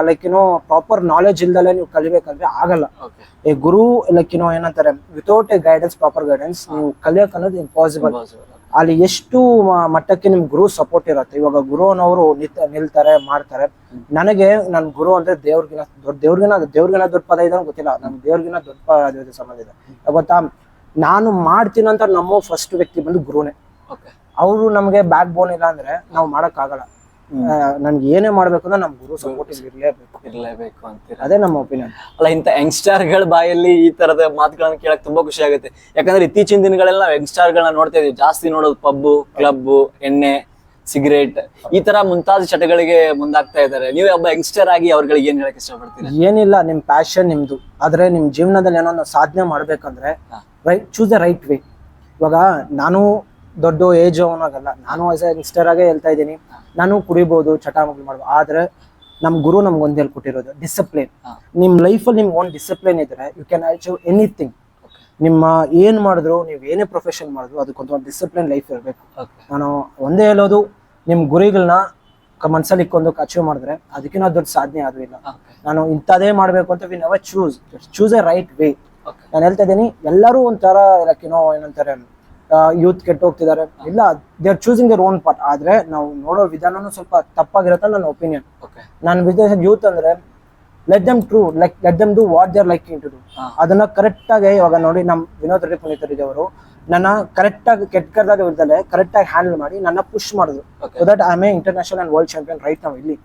ಲೈಕ್ ಏನೋ ಪ್ರಾಪರ್ ನಾಲೆಜ್ ಇಲ್ದಲೆ ನೀವು ಕಲಿಬೇಕಂದ್ರೆ ಆಗಲ್ಲ. ಈ ಗುರು ಲೈಕ್ ಏನೋ ಏನಂತಾರೆ without a guidance proper guidance ನೀವು ಕಲಿಯೋಕೆ ಅನ್ನೋದು ಇಂಪಾಸಿಬಲ್ ಅಲ್ಲಿ ಎಷ್ಟು ಮಟ್ಟಕ್ಕೆ ನಿಮ್ ಗುರು ಸಪೋರ್ಟ್ ಇರುತ್ತೆ. ಇವಾಗ ಗುರು ಅನ್ನೋರು ನಿತ್ ನಿಲ್ತಾರೆ ಮಾಡ್ತಾರೆ. ನನಗೆ ನನ್ ಗುರು ಅಂದ್ರೆ ದೇವ್ರಿಗಿನ ದೊಡ್ಡ ದೇವ್ರಿಗಿನ ದೇವ್ರಿಗಿನ ದೊಡ್ಡ ಪದ ಇದೆ ಗೊತ್ತಿಲ್ಲ. ನಮ್ ದೇವ್ರಿಗಿನ ದೊಡ್ಡ ಪದ ಇದೆ ಸಂಬಂಧ ಇದೆ. ಗೊತ್ತಾ? ನಾನು ಮಾಡ್ತೀನಂತ ನಮ್ಮ ಫಸ್ಟ್ ವ್ಯಕ್ತಿ ಬಂದು ಗುರುನೇ. ಅವರು ನಮಗೆ ಬ್ಯಾಕ್ ಬೋನ್ ಇಲ್ಲ ಅಂದ್ರೆ ನಾವು ಮಾಡಕ್ ಆಗಲ್ಲ ನನ್ಗೆ ಏನೇ ಮಾಡ್ಬೇಕು ಅಂದ್ರೆ ನಮ್ ಗುರು ಸಪೋರ್ಟ್ ಇರ್ಲೇಬೇಕು. ಇರ್ಲೇಬೇಕು ಅಂತ ಅದೇ ನಮ್ಮ ಒಪಿನಿಯನ್ ಅಲ್ಲ ಇಂಥ ಯಂಗ್ಸ್ಟರ್ಗಳ ಬಾಯಲ್ಲಿ ಈ ತರದ ಮಾತುಗಳನ್ನ ಕೇಳಕ್ ತುಂಬಾ ಖುಷಿ ಆಗುತ್ತೆ. ಯಾಕಂದ್ರೆ ಇತ್ತೀಚಿನ ದಿನಗಳೆಲ್ಲ ನಾವು ಯಂಗ್ಸ್ಟರ್ಗಳನ್ನ ನೋಡ್ತಾ ಇದೀವಿ ಜಾಸ್ತಿ ನೋಡೋದು ಪಬ್ಬು ಕ್ಲಬ್ ಎಣ್ಣೆ ಸಿಗರೇಟ್ ಈ ತರ ಮುಂತಾದ ಚಟಗಳಿಗೆ ಮುಂದಾಗ್ತಾ ಇದ್ದಾರೆ. ನೀವು ಒಬ್ಬ ಯಂಗ್ಸ್ಟರ್ ಆಗಿ ಅವ್ರಿಗೆ ಏನ್ ಹೇಳಕ್ ಇಷ್ಟಪಡ್ತೀರಾ? ಏನಿಲ್ಲ ನಿಮ್ ಪ್ಯಾಷನ್ ನಿಮ್ದು. ಆದ್ರೆ ನಿಮ್ ಜೀವನದಲ್ಲಿ ಏನೋ ಸಾಧನೆ ಮಾಡ್ಬೇಕಂದ್ರೆ. Right choose the right way ಇವಾಗ ನಾನು ದೊಡ್ಡ ಏಜ್ ಅವನಾಗಲ್ಲ. ನಾನು ಆಸ್ ಎ ಯಂಗ್ಸ್ಟರ್ ಆಗೇ ಹೇಳ್ತಾ ಇದ್ದೀನಿ. ನಾನು ಕುಡಿಬೋದು ಚಟ ಮಾಡ್ಬೋದು. ಆದ್ರೆ ನಮ್ ಗುರು ನಮ್ಗೆ ಒಂದ್ ಹೇಳ್ಕೊಟ್ಟಿರೋದು ಡಿಸಿಪ್ಲಿನ್. ನಿಮ್ ಲೈಫಲ್ಲಿ ನಿಮ್ಗೆ ಒಂದು ಡಿಸಿಪ್ಲಿನ್ ಇದ್ರೆ ಯು ಕ್ಯಾನ್ ಅಚೀವ್ ಎನಿಥಿಂಗ್ ನಿಮ್ಮ ಏನ್ ಮಾಡಿದ್ರು ನೀವು ಏನೇ ಪ್ರೊಫೆಷನ್ ಮಾಡಿದ್ರು ಅದಕ್ಕೊಂದು ಒಂದು ಡಿಸಿಪ್ಲಿನ್ ಲೈಫ್ ಇರಬೇಕು. ನಾನು ಒಂದೇ ಹೇಳೋದು ನಿಮ್ ಗುರಿಗಳನ್ನ ಮನ್ಸಲ್ಲಿ ಇಕ್ಕೊಂಡು ಅಚೀವ್ ಮಾಡಿದ್ರೆ ಅದಕ್ಕಿಂತ ದೊಡ್ಡ ಸಾಧನೆ ಅದು ಇಲ್ಲ. ನಾನು ಇಂಥದೇ ಮಾಡಬೇಕು ಅಂತ we never choose choose a right way ನಾನು ಹೇಳ್ತಾ ಇದ್ದೀನಿ ಎಲ್ಲರೂ ಒಂಥರ ಏನೋ ಏನಂತಾರೆ ಯೂತ್ ಕೆಟ್ಟೋಗ್ತಿದ್ದಾರೆ ಇಲ್ಲ they are choosing their own part ಆದ್ರೆ ನಾವು ನೋಡೋ ವಿಧಾನನೂ ಸ್ವಲ್ಪ ತಪ್ಪಾಗಿರುತ್ತೆ ನನ್ನ ಒಪಿನಿಯನ್ ನಾನು ಬಿಸ್ನೆಸ್ ಯೂತ್ ಅಂದ್ರೆ let them true like let them do what their liking to do. ಅದನ್ನ ಕರೆಕ್ಟ್ ಆಗಿ ಇವಾಗ ನೋಡಿ ನಮ್ ವಿನೋದ್ ರೆಡ್ಡಿ ಪುನೀತ್ ರೆಡ್ಡಿ ಅವರು ನನ್ನ ಕರೆಕ್ಟ್ ಆಗಿ ಕೆಟ್ಟ ಕರ್ದಾಗ ಇಲ್ದಲೆ ಕರೆಕ್ಟ್ ಆಗಿ ಹ್ಯಾಂಡಲ್ ಮಾಡಿ ನನ್ನ ಪುಷ್ ಮಾಡಿದ್ರು. So that I may international and world champion right ನಾವು ಇಲ್ಲಿ.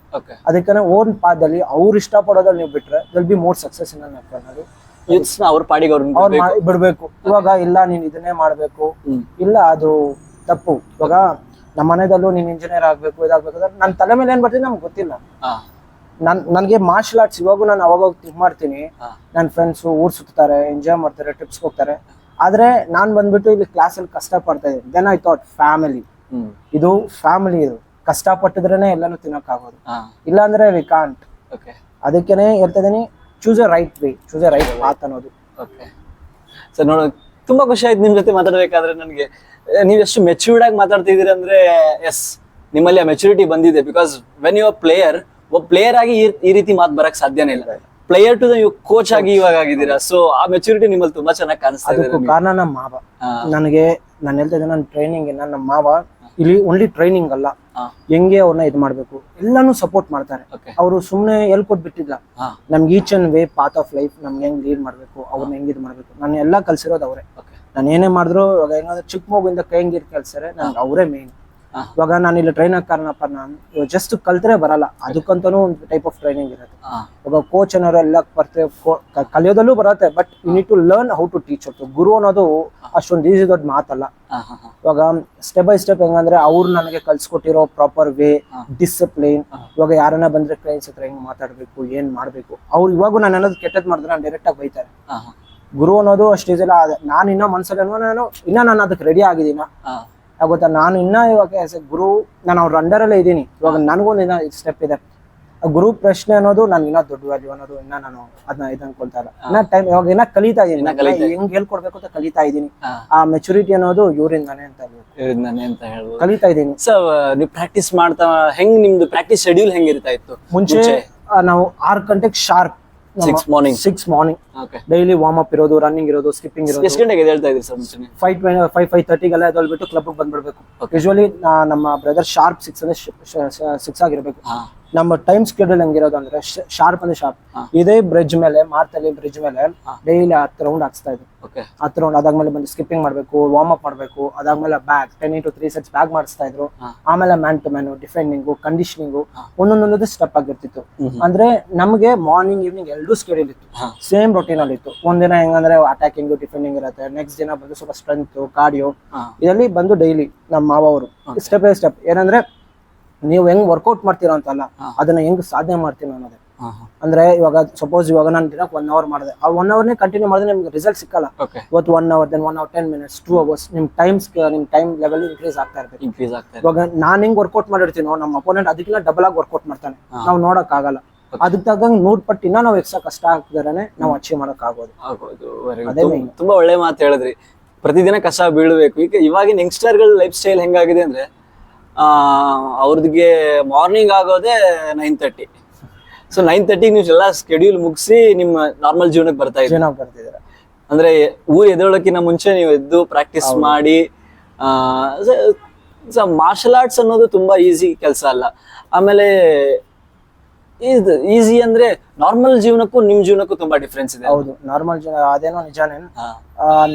ಅದಕ್ಕೆ ಓನ್ ಪಾದಲ್ಲಿ ಅವ್ರು ಇಷ್ಟಪಡೋದಲ್ಲಿ ನೀವು ಬಿಟ್ರೆ they'll be more success in ನನ್ನ ಯೂತ್ಸ್ನ ಅವ್ರ ಪಾಡಿಗೆ ಅವ್ರನ್ನ ಅವ್ರು ಬಿಡ್ಬೇಕು. ಇವಾಗ ಇಲ್ಲ ನೀನ್ ಇದನ್ನೇ ಮಾಡ್ಬೇಕು. ಇಲ್ಲ ಅದು ತಪ್ಪು. ಇವಾಗ ನಮ್ಮ ಮನೆದಲ್ಲೂ ನೀನ್ ಇಂಜಿನಿಯರ್ ಆಗ್ಬೇಕು ಇದಾಗ್ಬೇಕು ಅಂದ್ರೆ ನನ್ನ ತಲೆ ಮೇಲೆ ಏನ್ ಬರ್ತೀನಿ ನಮ್ಗೆ ಗೊತ್ತಿಲ್ಲ. ನನ್ ನನಗೆ ಮಾರ್ಷಲ್ ಆರ್ಟ್ಸ್ ಇವಾಗೂ ನಾನು ಅವಾಗ ಥಿಂಕ್ ಮಾಡ್ತೀನಿ. ನನ್ನ ಫ್ರೆಂಡ್ಸ್ ಊರ್ ಸುತ್ತಾರೆ ಎಂಜಾಯ್ ಮಾಡ್ತಾರೆ ಟ್ರಿಪ್ಸ್ ಹೋಗ್ತಾರೆ. ಆದ್ರೆ ನಾನ್ ಬಂದ್ಬಿಟ್ಟು ಇಲ್ಲಿ ಕ್ಲಾಸಲ್ಲಿ ಕಷ್ಟ ಪಡ್ತಾ ಇದ್ದೀನಿ. ದೆನ್ ಐ ಥಾಟ್ ಫ್ಯಾಮಿಲಿ ಇದು ಫ್ಯಾಮಿಲಿ ಇದು. ಕಷ್ಟ ಪಟ್ಟಿದ್ರೇನೆ ಎಲ್ಲಾನು ತಿನ್ನೋಕಾಗೋದು ಇಲ್ಲ ಇಲ್ಲಾಂದ್ರೆ ವಿ ಕಾಂಟ್ ಓಕೆ ಅದಕ್ಕೇನೆ ಹೇಳ್ತಾ ಇದೀನಿ choose a right way choose a right path ಅನ್ನೋದು. ಓಕೆ ಸರ್ ನೋಡ ತುಂಬಾ ಖುಷಿ ಆಯ್ತು ನಿಮ್ ಜೊತೆ ಮಾತಾಡ್ಬೇಕಾದ್ರೆ ನನಗೆ. ನೀವು ಎಷ್ಟು ಮೆಚ್ಯೂರ್ಡ್ ಆಗಿ ಮಾತಾಡ್ತಿದ್ದೀರಿ ಅಂದ್ರೆ ಎಸ್ ನಿಮ್ಮಲ್ಲಿ ಆ ಮೆಚುರಿಟಿ ಬಂದಿದೆ ಬಿಕಾಸ್ ವೆನ್ ಯು ಪ್ಲೇಯರ್ ಒಬ್ಬ ಪ್ಲೇಯರ್ ಆಗಿ ಈ- ರೀತಿ ಮಾತು ಬರಕ್ ಸಾಧ್ಯನೇ ಇಲ್ಲ. ಪ್ಲೇಯರ್ ಟು ನೀವು ಕೋಚ್ ಆಗಿ ಇವಾಗ ಆಗಿದ್ದೀರಾ. ಸೊ ಆ ಮೆಚುರಿಟಿ ನಿಮ್ಮಲ್ಲಿ ತುಂಬಾ ಚೆನ್ನಾಗಿ ಕಾಣಿಸ್ತಾ ಇದೆ. ಕಾರಣ ನಮ್ಮ ಮಾವ. ನನಗೆ ನಾನು ಹೇಳ್ತಾ ಇದ್ದೀನಿ ನನ್ನ ಟ್ರೈನಿಂಗ್ ನನ್ನ ಮಾವ ಇಲ್ಲಿ ಓನ್ಲಿ ಟ್ರೈನಿಂಗ್ ಅಲ್ಲ. ಹೆಂಗೆ ಅವ್ರನ್ನ ಇದು ಮಾಡ್ಬೇಕು? ಎಲ್ಲಾನು ಸಪೋರ್ಟ್ ಮಾಡ್ತಾರೆ. ಅವರು ಸುಮ್ಮನೆ ಹೇಳ್ಕೊಟ್ ಬಿಟ್ಟಿಲ್ಲ ನಮ್ಗೆ each and way path of life ನಮ್ಗೆ ಹೆಂಗ್ ಲೀಡ್ ಮಾಡ್ಬೇಕು ಅವ್ರನ್ನ ಹೆಂಗ್ ಇದು ಮಾಡ್ಬೇಕು. ನಾನು ಎಲ್ಲಾ ಕಲ್ಸಿರೋದು ಅವರೇ. ನಾನು ಏನೇ ಮಾಡಿದ್ರು ಇವಾಗ ಹೆಂಗಂದ್ರೆ ಚಿಕ್ಕ ಮಗುವಿಂದ ಕೈ ಹೆಂಗಿರ್ ಕಲ್ಸರೆ ನನ್ಗೆ ಅವರೇ ಮೇನ್. ಇವಾಗ ನಾನು ಇಲ್ಲಿ ಟ್ರೈನ್ ಕಾರಣಪ್ಪ ನಾನು ಜಸ್ಟ್ ಕಲ್ತ್ರೆ ಬರಲ್ಲ. ಅದಕ್ಕಂತಾನು ಒಂದು ಟೈಪ್ ಆಫ್ ಟ್ರೈನಿಂಗ್ ಇರುತ್ತೆ. ಇವಾಗ ಕೋಚ್ ಅನ್ನೋರು ಎಲ್ಲ ಬರ್ತೇವೆ ಕಲಿಯೋದಲ್ಲೂ ಬರುತ್ತೆ but you need to learn how to teach ಅವ್ರು ಗುರು ಅನ್ನೋದು ಅಷ್ಟೊಂದು ಈಸಿ ದೊಡ್ಡ ಮಾತಲ್ಲ. ಇವಾಗ ಸ್ಟೆಪ್ ಬೈ ಸ್ಟೆಪ್ ಹೆಂಗಂದ್ರೆ ಅವ್ರು ನನಗೆ ಕಲ್ಸ್ಕೊಟ್ಟಿರೋ ಪ್ರಾಪರ್ ವೇ. ಡಿಸಿಪ್ಲಿನ್ ಇವಾಗ ಯಾರನ್ನ ಬಂದ್ರೆ ಕ್ಲೈಂಟ್ಸ್ ಹತ್ರ ಹೆಂಗ್ ಮಾತಾಡ್ಬೇಕು ಏನ್ ಮಾಡ್ಬೇಕು. ಅವ್ರು ಇವಾಗ ನಾನು ಏನಾದ್ರು ಕೆಟ್ಟದ್ ಮಾಡಿದ್ರೆ ನಾನು ಡೈರೆಕ್ಟ್ ಆಗಿ ಬೈತಾರೆ. ಗುರು ಅನ್ನೋದು ಅಷ್ಟೇ ಇಲ್ಲ ನಾನು ಇನ್ನೂ ಮನ್ಸಲ್ಲಿ ನಾನು ಇನ್ನ ನಾನು ಅದಕ್ಕೆ ರೆಡಿ ಆಗಿದ್ದೀನ. ಗೊತ್ತಾ? ನಾನು ಇನ್ನ ಇವಾಗ ಆಸ್ ಎ ಗುರು ನಾನು ಅವ್ರ ಅಂಡರಲ್ಲೇ ಇದ್ದೀನಿ. ಇವಾಗ ನನಗೊಂದು ಇನ್ನ ಸ್ಟೆಪ್ ಇದೆ. ಆ ಗುರು ಪ್ರಶ್ನೆ ಅನ್ನೋದು ನಾನು ಇನ್ನ ದೊಡ್ಡ ವ್ಯಾಲ್ಯೂ ಅನ್ನೋದು ಇನ್ನ ನಾನು ಅದನ್ನ ಇದು ಅನ್ಕೊಳ್ತಾ ಇಲ್ಲ. ಇನ್ನ ಟೈಮ್ ಇವಾಗ ಇನ್ನ ಕಲಿತಾ ಇದ್ದೀನಿ. ಹೆಂಗ್ ಹೇಳ್ಕೊಡ್ಬೇಕು ಅಂತ ಕಲಿತಾ ಇದ್ದೀನಿ. ಆ ಮೆಚುರಿಟಿ ಅನ್ನೋದು ಇವರಿಂದಾನೆ ಅಂತ ಇವ್ರಿಂದಾನೆ ಅಂತ ಹೇಳಿ ಕಲಿತಾ ಇದ್ದೀನಿ. ಸೊ ನೀವು ಪ್ರಾಕ್ಟೀಸ್ ಮಾಡ್ತಾ ಹೆಂಗ್ ನಿಮ್ದು ಪ್ರಾಕ್ಟೀಸ್ ಶೆಡ್ಯೂಲ್ ಹೆಂಗಿರ್ತಾ ಇತ್ತು? ಮುಂಚೆ ನಾವು ಆರು ಗಂಟೆಗೆ sharp six morning six morning daily warm up ಇರೋದು ರನ್ನಿಂಗ್ ಇರೋದು ಸ್ಕಿಪ್ಪಿಂಗ್ ಇರೋದು. ಎಷ್ಟು ಗಂಟೆಗೆ ಹೇಳ್ತಾ ಇದ್ರಿ ಸರ್? ಫೈವ್ ಫೈವ್ ಫೈವ್ ತರ್ಟಿಗೆಲ್ಲ ಎದ್ದೊಳ್ಬಿಟ್ಟು ಕ್ಲಬ್ ಬಂದ್ಬಿಡ್ಬೇಕು. ಯೂಶುವಲಿ ನಮ್ಮ ಬ್ರದರ್ ಶಾರ್ಪ್ ಸಿಕ್ಸ್ ಅಂದ್ರೆ ಸಿಕ್ಸ್ ಆಗಿರ್ಬೇಕು. ನಮ್ಮ ಟೈಮ್ ಸ್ಕೆಡ್ಯೂಲ್ ಹೆಂಗಿರೋದು ಅಂದ್ರೆ ಶಾರ್ಪ್ ಅಂದ್ರೆ ಶಾರ್ಪ್. ಇದೇ ಬ್ರಿಡ್ಜ್ ಮೇಲೆ ಮಾರ್ತಲ್ಲಿ ಬ್ರಿಡ್ಜ್ ಮೇಲೆ ಡೈಲಿ ಹತ್ತು ರೌಂಡ್ ಹಾಕ್ಸ್ತಾ ಇದ್ರು ಹತ್ತು ರೌಂಡ್ ಅದಾದ್ಮೇಲೆ ಬಂದು ಸ್ಕಿಪ್ಪಿಂಗ್ ಮಾಡ್ಬೇಕು ವಾರ್ಮ್ ಅಪ್ ಮಾಡ್ಬೇಕು ಅದಾದ್ಮೇಲೆ bag ten into three sets bag ಮಾಡಿಸ್ತಾ ಇದ್ರು. ಆಮೇಲೆ man to man defending conditioning ಒಂದೊಂದೊಂದು step ಆಗಿರ್ತಿತ್ತು. ಅಂದ್ರೆ ನಮಗೆ ಮಾರ್ನಿಂಗ್ ಈವ್ನಿಂಗ್ ಎರಡೂ ಸ್ಕೆಡ್ಯೂಲ್ ಇತ್ತು. ಸೇಮ್ ರೊಟೀನ್ ಅಲ್ಲಿ ಇತ್ತು. ಒಂದಿನ ಹೆಂಗಂದ್ರೆ ಅಟ್ಯಾಕಿಂಗ್ ಡಿಫೆಂಡಿಂಗ್ ಇರುತ್ತೆ. ನೆಕ್ಸ್ಟ್ ದಿನ ಬಂದು ಸ್ವಲ್ಪ ಸ್ಟ್ರೆಂತ್ ಕಾರ್ಡಿಯೋ ಇದರಲ್ಲಿ ಬಂದು ಡೈಲಿ ನಮ್ಮ ಮಾವ ಅವರು. ಸ್ಟೆಪ್ ಬೈ ಸ್ಟೆಪ್ ಏನಂದ್ರೆ ನೀವು ಹೆಂಗ್ ವರ್ಕೌಟ್ ಮಾಡ್ತೀರಾ ಅಂತಲ್ಲ. ಅದನ್ನ ಹೆಂಗ್ ಸಾಧನೆ ಮಾಡ್ತೀನಿ ಅನ್ನೋದೇ. ಅಂದ್ರೆ ಇವಾಗ ಸಪೋಸ್ ಇವಾಗ ನಾನು ದಿನಕ್ಕೆ ಒನ್ ಅವರ್ ಮಾಡಿದೆ. ಆ ಒನ್ ಅವರ್ನೇ ಕಂಟಿನ್ಯೂ ಮಾಡಿದ್ರೆ ನಿಮ್ಗೆ ರಿಸಲ್ಟ್ ಸಿಕ್ಕಲ್ಲ. ಇವತ್ತು one hour then one hour ten minutes two hours ನಿಮ್ ಟೈಮ್ ನಿಮ್ ಟೈಮ್ ಲೆವೆಲ್ ಇನ್ಕ್ರೀಸ್ ಆಗ್ತಾ ಇರ್ಬೇಕು ಇನ್ಕ್ರೀಸ್ ಆಗ್ತಾ ಇವಾಗ ನಾನು ಹೆಂಗ್ ವರ್ಕೌಟ್ ಮಾಡಿರ್ತೀನೋ ನಮ್ಮ ಅಪೋನೆಂಟ್ ಅದಕ್ಕಿಂತ ಡಬಲ್ ಆಗಿ ವರ್ಕೌಟ್ ಮಾಡ್ತಾನೆ. ನಾವು ನೋಡಕ್ ಆಗಲ್ಲ ಅದಕ್ಕೆ ನೋಟ್ ನೂರ್ ಪಟ್ಟಿನ ನಾವು ಎಕ್ಸ್ಟ್ರಾ ಕಷ್ಟ ಹಾಕಿದ್ರೆ ನಾವು ಅಚೀವ್ ಮಾಡಕ್ ಆಗೋದು ತುಂಬಾ ಒಳ್ಳೆ ಮಾತು ಹೇಳಿದ್ರಿ. ಪ್ರತಿದಿನ ಕಷ್ಟ ಬೀಳಬೇಕು. ಈಗ ಇವಾಗಿನ ಯಂಗ್ಸ್ಟರ್ಗಳ ಲೈಫ್ ಸ್ಟೈಲ್ ಹೆಂಗಾಗಿದೆ ಅಂದ್ರೆ ಅವ್ರದಿಗೆ ಮಾರ್ನಿಂಗ್ ಆಗೋದೇ ನೈನ್ ತರ್ಟಿ ಸೊ ನೈನ್ ತರ್ಟಿಗೆ ನೀವು ಎಲ್ಲ ಸ್ಕೆಡ್ಯೂಲ್ ಮುಗಿಸಿ ನಿಮ್ಮ ನಾರ್ಮಲ್ ಜೀವನಕ್ಕೆ ಬರ್ತಾ ಇದ್ದೀವಿ ಜೀವನ ಬರ್ತಿದ್ದಾರೆ. ಅಂದ್ರೆ ಊರು ಎದ್ದೇಳೋಕ್ಕಿಂತ ಮುಂಚೆ ನೀವು ಎದ್ದು ಪ್ರಾಕ್ಟೀಸ್ ಮಾಡಿ ಮಾರ್ಷಲ್ ಆರ್ಟ್ಸ್ ಅನ್ನೋದು ತುಂಬಾ ಈಸಿ ಕೆಲಸ ಅಲ್ಲ. ಆಮೇಲೆ ಇದು ಈಸಿ ಅಂದ್ರೆ ನಾರ್ಮಲ್ ಜೀವನಕ್ಕೂ ನಿಮ್ ಜೀವನಕ್ಕೂ ತುಂಬಾ ಡಿಫ್ರೆನ್ಸ್ ಇದೆ. ಹೌದು ನಾರ್ಮಲ್ ಜೀವನ ಅದೇನೋ ನಿಜಾನೇ.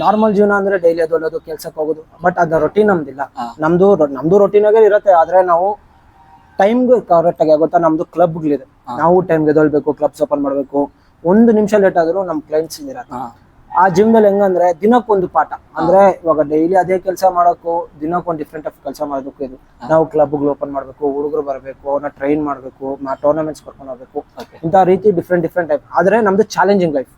ನಾರ್ಮಲ್ ಜೀವನ ಅಂದ್ರೆ ಡೈಲಿ ಅದೊಳ್ಳೋದು ಕೆಲ್ಸಕ್ಕೆ ಹೋಗೋದು ಬಟ್ ಅದ ರೊಟೀನ್ ನಮ್ದಿಲ್ಲ. ನಮ್ದು ನಮ್ದು ರೊಟೀನ್ ಆಗೇ ಇರುತ್ತೆ ಆದ್ರೆ ನಾವು ಟೈಮ್ಗೆ ಕರೆಕ್ಟ್ ಆಗಿ ಆಗುತ್ತಾ ನಮ್ದು ಕ್ಲಬ್ಗಳಿದೆ ನಾವು ಟೈಮ್ಗೆ ಎದೊಳ್ಬೇಕು ಕ್ಲಬ್ಸ್ ಓಪನ್ ಮಾಡಬೇಕು. ಒಂದು ನಿಮಿಷ ಲೇಟ್ ಆದ್ರೂ ನಮ್ ಕ್ಲೈಂಟ್ಸ್ ಇರತ್ತೆ ಆ ಜೀವನದಲ್ಲಿ ಹೆಂಗಂದ್ರೆ ದಿನಕ್ಕೊಂದು ಪಾಠ. ಅಂದ್ರೆ ಇವಾಗ ಡೈಲಿ ಅದೇ ಕೆಲಸ ಮಾಡಕ್ಕು ದಿನಕ್ಕೊಂದು ಡಿಫ್ರೆಂಟ್ ಆಫ್ ಕೆಲಸ ಮಾಡಬೇಕು ಇದು. ನಾವು ಕ್ಲಬ್ಗಳು ಓಪನ್ ಮಾಡಬೇಕು ಹುಡುಗರು ಬರಬೇಕು ಅವ್ರನ್ನ ಟ್ರೈನ್ ಮಾಡಬೇಕು ಟೂರ್ನಮೆಂಟ್ಸ್ ಕರ್ಕೊಂಡು ಹೋಗ್ಬೇಕು. ಇಂಥ ರೀತಿ ಡಿಫ್ರೆಂಟ್ ಡಿಫ್ರೆಂಟ್ ಟೈಪ್ ಆದ್ರೆ ನಮ್ದು ಚಾಲೆಂಜಿಂಗ್ ಲೈಫ್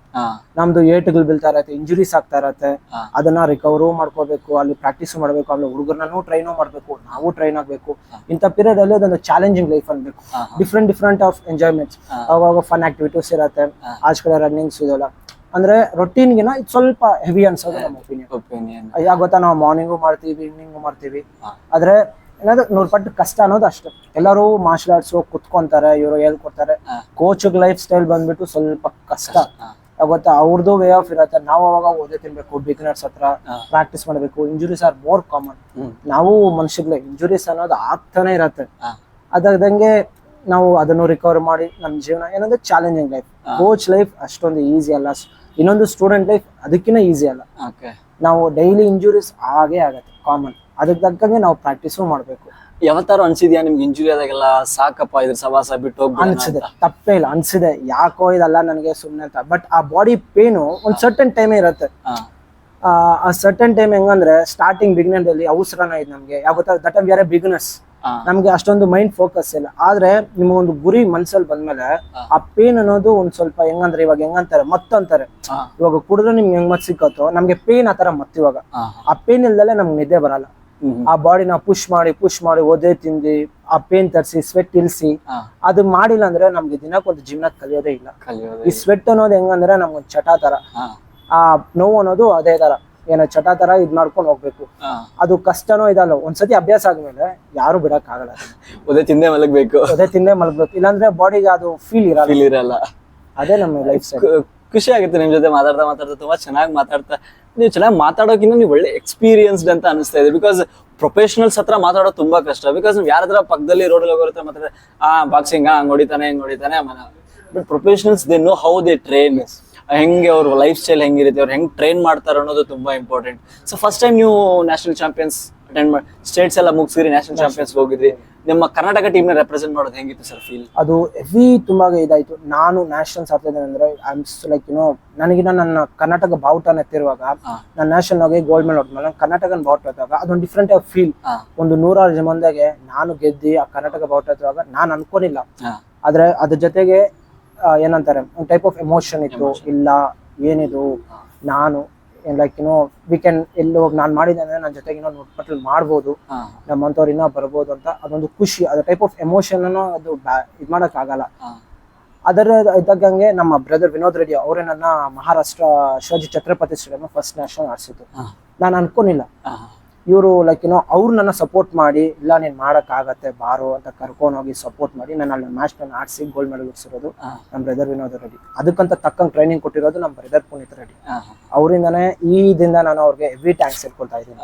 ನಮ್ದು ಏಟ್ಗಳು ಬೀಳ್ತಾ ಇರತ್ತೆ ಇಂಜುರೀಸ್ ಆಗ್ತಾ ಇರತ್ತೆ. ಅದನ್ನ ರಿಕವರು ಮಾಡ್ಕೋಬೇಕು ಅಲ್ಲಿ ಪ್ರಾಕ್ಟೀಸ್ ಮಾಡಬೇಕು ಅಲ್ಲಿ ಹುಡುಗರನ್ನೂ ಟ್ರೈನು ಮಾಡಬೇಕು ನಾವು ಟ್ರೈನ್ ಆಗಬೇಕು. ಇಂಥ ಪೀರಿಯಡ್ ಅಲ್ಲಿ ಅದೊಂದು ಚಾಲೆಂಜಿಂಗ್ ಲೈಫ್ ಅನ್ಬೇಕು. ಡಿಫ್ರೆಂಟ್ ಡಿಫ್ರೆಂಟ್ ಆಫ್ ಎಂಜಾಯ್ಮೆಂಟ್ಸ್ ಅವಾಗ ಫನ್ ಆಕ್ಟಿವಿಟೀಸ್ ಇರತ್ತೆ. ಆಚ ಕಡೆ ರನ್ನಿಂಗ್ಸ್ ಇದೆಲ್ಲ. ಅಂದ್ರೆ ರೊಟೀನ್ಗಿನ ಇದು ಸ್ವಲ್ಪ ಹೆವಿ ಅನ್ಸೋದು ನಮ್ಮ ಒಪಿನಿಯನ್ ಒಪಿನಿಯನ್ ಯಾಕೆ ಗೊತ್ತಾ ನಾವು ಮಾರ್ನಿಂಗು ಮಾಡ್ತೀವಿ ಈವ್ನಿಂಗು ಮಾಡ್ತೀವಿ. ಆದ್ರೆ ಏನಾದ್ರು ನೂರು ಪಟ್ಟು ಕಷ್ಟ ಅನ್ನೋದು ಅಷ್ಟೇ. ಎಲ್ಲರೂ ಮಾರ್ಷಲ್ ಆರ್ಟ್ಸ್ ಕುತ್ಕೊಂತಾರೆ ಇವರು ಹೇಳ್ಕೊಡ್ತಾರೆ. ಕೋಚ್ ಲೈಫ್ ಸ್ಟೈಲ್ ಬಂದ್ಬಿಟ್ಟು ಸ್ವಲ್ಪ ಕಷ್ಟ. ಗೊತ್ತಾ ಅವ್ರದ್ದು ವೇ ಆಫ್ ಇರತ್ತೆ. ನಾವು ಅವಾಗ ಓದೇ ತಿನ್ಬೇಕು ಬಿಗಿನರ್ಸ್ ಹತ್ರ ಪ್ರಾಕ್ಟೀಸ್ ಮಾಡಬೇಕು. Injuries are more common. ನಾವು ಮನುಷ್ಯಗ್ಲೆ ಇಂಜುರೀಸ್ ಅನ್ನೋದು ಆಗ್ತಾನೆ ಇರತ್ತೆ. ಹಾ. ನಾವು ಅದನ್ನು ರಿಕವರ್ ಮಾಡಿ ನಮ್ಮ ಜೀವನ ಏನಂದ್ರೆ ಚಾಲೆಂಜಿಂಗ್ ಲೈಫ್ ಕೋಚ್ ಲೈಫ್ ಅಷ್ಟೊಂದು ಈಸಿ ಅಲ್ಲ. ಇನ್ನೊಂದು ಸ್ಟೂಡೆಂಟ್ ಲೈಫ್ ಅದಕ್ಕಿಂತ ಈಸಿ ಅಲ್ಲ. ನಾವು ಡೈಲಿ ಇಂಜುರೀಸ್ ಆಗೇ ಆಗತ್ತೆ ಕಾಮನ್ ಅದಕ್ಕೆ ತಕ್ಕಂಗೆ ನಾವು ಪ್ರಾಕ್ಟೀಸು ಮಾಡಬೇಕು. ಯಾವತ್ತಾರು ಅನ್ಸಿದ್ಯಾ ನಿಮ್ಗೆ ಇಂಜುರಿ ಆದಾಗೆಲ್ಲ ಸಾಕಪ್ಪ ಇದ್ರ ಸವಾಸ ಬಿಟ್ಟು ಹೋಗಿ ಅನ್ಸಿದೆ ತಪ್ಪೇ ಇಲ್ಲ ಅನ್ಸಿದೆ. ಯಾಕೋ ಇದಲ್ಲ ನನಗೆ ಸುಮ್ಮನೆ ಅಂತ. ಬಟ್ ಆ ಬಾಡಿ ಪೇನು ಒಂದು ಸರ್ಟನ್ ಟೈಮ್ ಇರುತ್ತೆ. ಆ, ಆ ಸರ್ಟನ್ ಟೈಮ್ ಹೆಂಗಂದ್ರೆ ಸ್ಟಾರ್ಟಿಂಗ್ ಬಿಗಿನರ್ ಅಲ್ಲಿ ಅವಸರನ ಇದೆ ನಮ್ಗೆ. ಯಾವ ಗೊತ್ತಾ? That are beginners. ನಮ್ಗೆ ಅಷ್ಟೊಂದು ಮೈಂಡ್ ಫೋಕಸ್ ಇಲ್ಲ. ಆದ್ರೆ ನಿಮ್ಮ ಒಂದು ಗುರಿ ಮನ್ಸಲ್ಲಿ ಬಂದ್ಮೇಲೆ ಆ ಪೇನ್ ಅನ್ನೋದು ಒಂದ್ ಸ್ವಲ್ಪ ಹೆಂಗಂದ್ರೆ ಇವಾಗ ಹೆಂಗಂತಾರೆ? ಮತ್ತಂತಾರೆ. ಇವಾಗ ಕುಡಿದ್ರೆ ನಿಮ್ಗೆ ಹೆಂಗ್ ಮತ್ ಸಿಕ್ಕತ್ತೋ? ನಮ್ಗೆ ಪೇನ್ ಆತರ ಮತ್ ಇವಾಗ. ಆ ಪೇನ್ ಇಲ್ದಲೆ ನಮ್ಗೆ ನಿದ್ದೆ ಬರಲ್ಲ. ಆ ಆ ಬಾಡಿನ ಪುಷ್ ಮಾಡಿ ಪುಷ್ ಮಾಡಿ ಓದೇ ತಿಂದಿ ಆ ಪೇನ್ ತರಿಸಿ ಸ್ವೆಟ್ ಇಳಿಸಿ. ಅದು ಮಾಡಿಲ್ಲ ಅಂದ್ರೆ ನಮ್ಗೆ ದಿನಕ್ಕೊಂದು ಜೀವನ ಕಲಿಯೋದೇ ಇಲ್ಲ. ಈ ಸ್ವೆಟ್ ಅನ್ನೋದು ಹೆಂಗಂದ್ರೆ ನಮ್ಗೊಂದು ಚಟ ತರ ಆ ನೋವು ಅನ್ನೋದು ಅದೇ ತರ ಏನೋ ಚಟ ತರ ಇದ್ ಮಾಡ್ಕೊಂಡು ಹೋಗ್ಬೇಕು. ಅದು ಕಷ್ಟನೋ ಇದಲ್ಲ ಒಂದ್ಸತಿ ಅಭ್ಯಾಸ ಆದ್ಮೇಲೆ ಯಾರು ಬಿಡಕ್ ಆಗಲ್ಲ ಒದೆ ತಿಂದೆ ಮಲಗ್ಬೇಕು. ಅದೇ ತಿಂದೆ ಮಲಗ್ಬೇಕು. ಇಲ್ಲಾಂದ್ರೆ ಬಾಡಿಗೆ ಅದು ಫೀಲ್ ಇರಲ್ಲ. ಫೀಲ್ ಇರಲ್ಲ. ಅದೇ ನಮ್ಮ ಲೈಫ್ ಸ್ಟೈಲ್ ಖುಷಿ ಆಗುತ್ತೆ ನಿಮ್ ಜೊತೆ ಮಾತಾಡ್ತಾ ಮಾತಾಡ್ತಾ ತುಂಬಾ ಚೆನ್ನಾಗಿ ಮಾತಾಡ್ತಾ. ನೀವು ಚೆನ್ನಾಗಿ ಮಾತಾಡೋಕಿನ್ನ ನೀವು ಒಳ್ಳೆ ಎಕ್ಸ್ಪೀರಿಯನ್ಸ್ಡ್ ಅಂತ ಅನಿಸ್ತಾ ಇದೆ. ಬಿಕಾಸ್ ಪ್ರೊಫೆಷನಲ್ಸ್ ಹತ್ರ ಮಾತಾಡೋದು ತುಂಬಾ ಕಷ್ಟ. ಬಿಕಾಸ್ ನೀವು ಯಾರಾದ್ರ ಪಕ್ಕದಲ್ಲಿ ರೋಡಲ್ಲಿ ಹೋಗೋರ ಹತ್ರ ಮಾತಾಡಿದ್ರೆ ಆ ಬಾಕ್ಸಿಂಗ್ ಹಂಗ್ ಹೊಡಿತಾನೆ ಹಿಂಗ್ ಹೊಡಿತಾನೆ but professionals they know how they train ಹೆಂಗೆ ಅವ್ರ ಲೈಫ್ ಸ್ಟೈಲ್ ಹೆಂಗಿರುತ್ತೆ ಅವ್ರು ಹೆಂಗ್ ಟ್ರೈನ್ ಮಾಡ್ತಾರೆ ಅನ್ನೋದು ತುಂಬಾ ಇಂಪಾರ್ಟೆಂಟ್ ಸೊ ಫಸ್ಟ್ ಟೈಮ್ ನೀವು ನ್ಯಾಷನಲ್ ಚಾಂಪಿಯನ್ಸ್ ಅಟೆಂಡ್ ಮಾಡಿ ಸ್ಟೇಟ್ಸ್ ಎಲ್ಲ ಮುಗಿಸಿರಿ ನ್ಯಾಷನಲ್ ಚಾಂಪಿಯನ್ಸ್ ಹೋಗಿದ್ರಿ. ನಿಮ್ಮ ಕರ್ನಾಟಕ ಟೀಮ್ನ ರೆಪ್ರೆಸೆಂಟ್ ಮಾಡೋದು ಹೆಂಗಿತ್ತು ಸರ್ ಫೀಲ್ ಅದು ಹೆವಿ ತುಂಬಾ ಇದಾಯ್ತು. ನಾನು ನ್ಯಾಷನಲ್ಸ್ ಆಡ್ತಿದ್ದೇನೆ ಅಂದ್ರೆ I am like you know ನನಗಿನ ನನ್ನ ಕರ್ನಾಟಕ ಬಾವುಟನ ಎತ್ತಿರುವಾಗ. ನಾನು ನ್ಯಾಷನಲ್ ಆಗಿ ಗೋಲ್ಡ್ ಮೆಡಲ್ ಮೇಲೆ ಕರ್ನಾಟಕನ ಬಾವುಟ ಎತ್ತುವಾಗ ಅದೊಂದು ಡಿಫ್ರೆಂಟ್ ಆಫ್ ಫೀಲ್ ಒಂದು ನೂರಾರು ಜನ ನಾನು ಗೆದ್ದಿ ಆ ಕರ್ನಾಟಕ ಬಾವುಟ ಎತ್ತುವಾಗ ನಾನು ಅನ್ಕೊಂಡಿಲ್ಲ. ಆದ್ರೆ ಅದ್ರ ಜೊತೆಗೆ ಏನಂತಾರೆ ಒಂದು ಟೈಪ್ ಆಫ್ ಎಮೋಷನ್ ಇತ್ತು ಇಲ್ಲ ಏನಿದು ನಾನು ಲೈಕ್ ಯುನೋ ವಿ ಕ್ಯಾನ್ ಎಲ್ಲಿ ಹೋಗಿ ನಾನು ಮಾಡಿದ್ದೆ ಅಂದ್ರೆ ನನ್ನ ಜೊತೆಗೆ ಇನ್ನೊಂದು ಪಟ್ಟಲ್ಲಿ ಮಾಡ್ಬೋದು ನಮ್ಮಂಥವ್ರು ಇನ್ನೂ ಬರ್ಬೋದು ಅಂತ ಅದೊಂದು ಖುಷಿ ಅದು ಟೈಪ್ ಆಫ್ ಎಮೋಷನ್ ಅದು ಇದು ಮಾಡೋಕ್ಕಾಗಲ್ಲ ಆಗಲ್ಲ. ಅದರ ಇದ್ದಾಗಂಗೆ ನಮ್ಮ ಬ್ರದರ್ ವಿನೋದ್ ರೆಡ್ಡಿ ಅವರೇ ನನ್ನ Maharashtra Shivaji Chhatrapati stadium first national ಆಡ್ಸಿದ್ದು. ಹಾ. ನಾನು ಅನ್ಕೊಂಡಿಲ್ಲ. ಇವರು ಲೈಕ್ ಏನೋ ಅವ್ರು ನನ್ನ ಸಪೋರ್ಟ್ ಮಾಡಿ ಇಲ್ಲ ನೀನು ಮಾಡೋಕ್ಕಾಗತ್ತೆ ಬಾರೋ ಅಂತ ಕರ್ಕೊಂಡು ಹೋಗಿ ಸಪೋರ್ಟ್ ಮಾಡಿ ನಾನು ಅಲ್ಲಿ ಮ್ಯಾಚ್ ನಾನು ಆಡಿಸಿ ಗೋಲ್ಡ್ ಮೆಡಲ್ ಉಡ್ಸಿರೋದು ಹಾ. ನಮ್ಮ ಬ್ರದರ್ ವಿನೋದ್ ರೆಡ್ಡಿ. ಅದಕ್ಕಂತ ತಕ್ಕಂಗೆ ಟ್ರೈನಿಂಗ್ ಕೊಟ್ಟಿರೋದು ನಮ್ಮ ಬ್ರದರ್ ಪುನೀತ್ ರೆಡ್ಡಿ. ಅವರಿಂದನೇ ಈ ದಿನ ನಾನು ಅವ್ರಿಗೆ ಎವ್ರಿ ಟ್ಯಾಂಕ್ಸ್ ಇಟ್ಕೊಳ್ತಾ ಇದ್ದೀನಿ.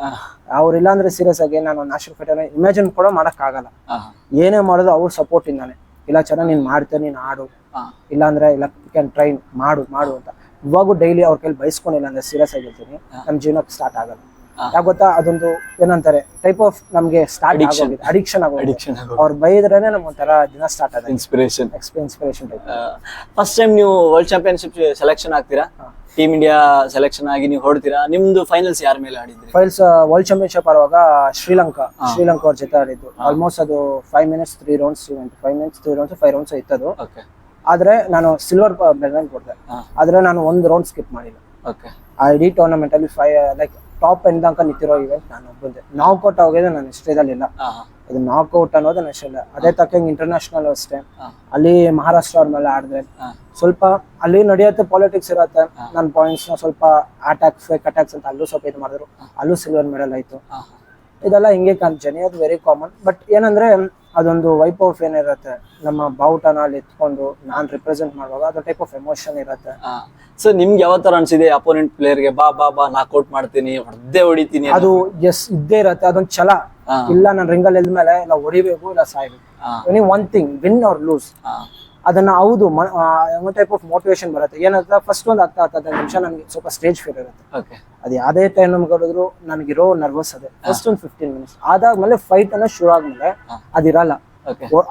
ಅವ್ರಿಲ್ಲ ಅಂದ್ರೆ ಸೀರಿಯಸ್ ಆಗಿ ನಾನು ನ್ಯಾಷನಲ್ ಫೈಟರ್ ಇಮ್ಯಾಜಿನ್ ಕೂಡ ಮಾಡೋಕ್ಕಾಗಲ್ಲ ಏನೇ ಮಾಡೋದು ಅವ್ರ ಸಪೋರ್ಟ್ ಇಂದಾನೆ. ಇಲ್ಲ ಚೆನ್ನಾಗಿ ನೀನು ಮಾಡ್ತೇನೆ ನೀನು ಆಡು. ಇಲ್ಲಾಂದ್ರೆ ಇಲ್ಲ ಕ್ಯಾನ್ ಟ್ರೈನ್ ಮಾಡು ಮಾಡು ಅಂತ. ಇವಾಗೂ ಡೈಲಿ ಅವ್ರ ಕೈಲಿ ಬಯಸ್ಕೊಂಡಿಲ್ಲ ಅಂದ್ರೆ ಸೀರಿಯಸ್ ಆಗಿರ್ತೀನಿ. ನಮ್ಮ ಜೀವನಕ್ಕೆ ಸ್ಟಾರ್ಟ್ ಆಗಲ್ಲ. ಯಾಕೆ ಗೊತ್ತಾ? ಅದೊಂದು ಏನಂತಾರೆ ಟೈಪ್ ಆಫ್ ನಮ್ಗೆ ಸ್ಟಾರ್ಟ್ ಆಗೋಗಿದೆ. ಅಡಿಕ್ಷನ್ ಆಗೋದು ಅಡಿಕ್ಷನ್ ಅವ್ರು ಬೈದ್ರೇನೆ ನಮ್ ಒಂಥರ ದಿನ ಸ್ಟಾರ್ಟ್ ಆಗುತ್ತೆ inspiration inspiration type first time ನೀವು ವರ್ಲ್ಡ್ ಚಾಂಪಿಯನ್ಶಿಪ್ ಸೆಲೆಕ್ಷನ್ ಆಗ್ತೀರಾ? ಟೀಮ್ ಇಂಡಿಯಾ ಸೆಲೆಕ್ಷನ್ ಆಗಿ ನೀವು ಹೊಡ್ತೀರಾ ನಿಮ್ದು ಫೈನಲ್ಸ್ ಯಾರ ಮೇಲೆ ಆಡಿದ್ರಿ? ಫೈನಲ್ಸ್ ವರ್ಲ್ಡ್ ಚಾಂಪಿಯನ್ಶಿಪ್ ಆಡುವಾಗ ಶ್ರೀಲಂಕಾ. ಶ್ರೀಲಂಕಾ ಅವ್ರ ಜೊತೆ ಆಡಿದ್ದು. ಆಲ್ಮೋಸ್ಟ್ ಅದು five minutes three rounds five minutes three rounds five rounds ಇತ್ತದು. Okay ಆದ್ರೆ ನಾನು ಸಿಲ್ವರ್ ಮೆಡಲ್ ಕೊಡ್ದೆ. ಹಾ. ಆದ್ರೆ ನಾನು ಒಂದು ರೌಂಡ್ ಸ್ಕಿಪ್ ಮಾಡಿಲ್ಲ. ಓಕೆ ಆ ಇಡೀ ಟೂರ್ನಮೆಂಟ್ ಅಲ್ಲಿ ಫೈ ಲೈಕ್ ಟಾಪ್ ಎಂಡ್ ತನಕ ನಿಂತಿರೋ ಇವೆಂಟ್ ನಾನು ಒಬ್ಬಂದೆ. ನಾಕ್ಔಟ್ ಆಗೋದು ನನ್ನ ಹಿಸ್ಟ್ರಿದಲ್ಲಿ ಇಲ್ಲ ಇದು ಅದು ನಾಕ್ಔಟ್ ಅನ್ನೋದು ನನ್ನ ಇಷ್ಟ ಇಲ್ಲ. ಅದೇ ತಕ್ಕಂಗೆ ಇಂಟರ್ನ್ಯಾಷನಲ್ ಅಷ್ಟೇ. ಅಲ್ಲಿ ಮಹಾರಾಷ್ಟ್ರ ಅವ್ರ ಮೇಲೆ ಆಡಿದ್ರೆ ಸ್ವಲ್ಪ ಅಲ್ಲಿ ನಡೆಯುತ್ತೆ ಪಾಲಿಟಿಕ್ಸ್ ಇರುತ್ತೆ. ನನ್ನ ಪಾಯಿಂಟ್ಸ್ನ ಸ್ವಲ್ಪ ಅಟ್ಯಾಕ್ಸ್ ಫೇಕ್ ಅಟ್ಯಾಕ್ಸ್ ಅಂತ ಅಲ್ಲೂ ಸ್ವಲ್ಪ ಇದು ಮಾಡಿದ್ರು. ಅಲ್ಲೂ ಸಿಲ್ವರ್ ಮೆಡಲ್ ಆಯ್ತು. ಇದೆಲ್ಲ ಹಿಂಗೆ ಕಾಣ್ತೀನಿ ಅದು ವೆರಿ ಕಾಮನ್ ಬಟ್ ಏನಂದ್ರೆ ಅದೊಂದು ವೈಪ್ ಆಫ್ ಏನಿರುತ್ತೆ ನಮ್ಮ ಬಾವುಟನ ಅಲ್ಲಿ ಎತ್ಕೊಂಡು ನಾನ್ ರಿಪ್ರೆಸೆಂಟ್ ಮಾಡುವಾಗ ಅದು ಟೈಪ್ ಆಫ್ ಎಮೋಷನ್ ಇರುತ್ತೆ. ಸೊ ನಿಮ್ಗೆ ಯಾವ ತರ ಅನ್ಸಿದೆ? ಅಪೋನೆಂಟ್ ಪ್ಲೇಯರ್ಗೆ ಬಾ ಬಾ ಬಾ ನಾಕ್ಔಟ್ ಮಾಡ್ತೀನಿ ಹೊಡೆದೇ ಹೊಡಿತೀನಿ ಅದು ಎಸ್ ಇದ್ದೇ ಇರತ್ತೆ ಅದೊಂದು ಛಲ. ಇಲ್ಲ ನಾನು ರಿಂಗಲ್ ಎದ್ಮೇಲೆ ಇಲ್ಲ ಹೊಡಿಬೇಕು ಇಲ್ಲ ಸಾಯ್ಬೇಕು. Any one thing win or lose ಅದನ್ನ ಹೌದು ಟೈಪ್ ಆಫ್ ಮೋಟಿವೇಶನ್ ಬರುತ್ತೆ. ಏನಂತ ಫಸ್ಟ್ ಒಂದು ಹತ್ತು ಹತ್ತು ನಿಮಿಷ ನನಗೆ ಸ್ವಲ್ಪ ಸ್ಟೇಜ್ ಫೀಲ್ ಇರುತ್ತೆ. ಓಕೆ ಅದು ಯಾವುದೇ ಟೈಮ್ ನಮ್ಗೆ ಹೊಡೆದ್ರು ನನಗಿರೋ ನರ್ವಸ್ ಅದೇ. ಫಸ್ಟ್ ಒಂದು ಫಿಫ್ಟೀನ್ ಮಿನಿಟ್ಸ್ ಅದಾದ್ಮೇಲೆ ಫೈಟ್ ಅನ್ನೋ ಶುರು ಆದ್ಮೇಲೆ ಅದಿರಲ್ಲ.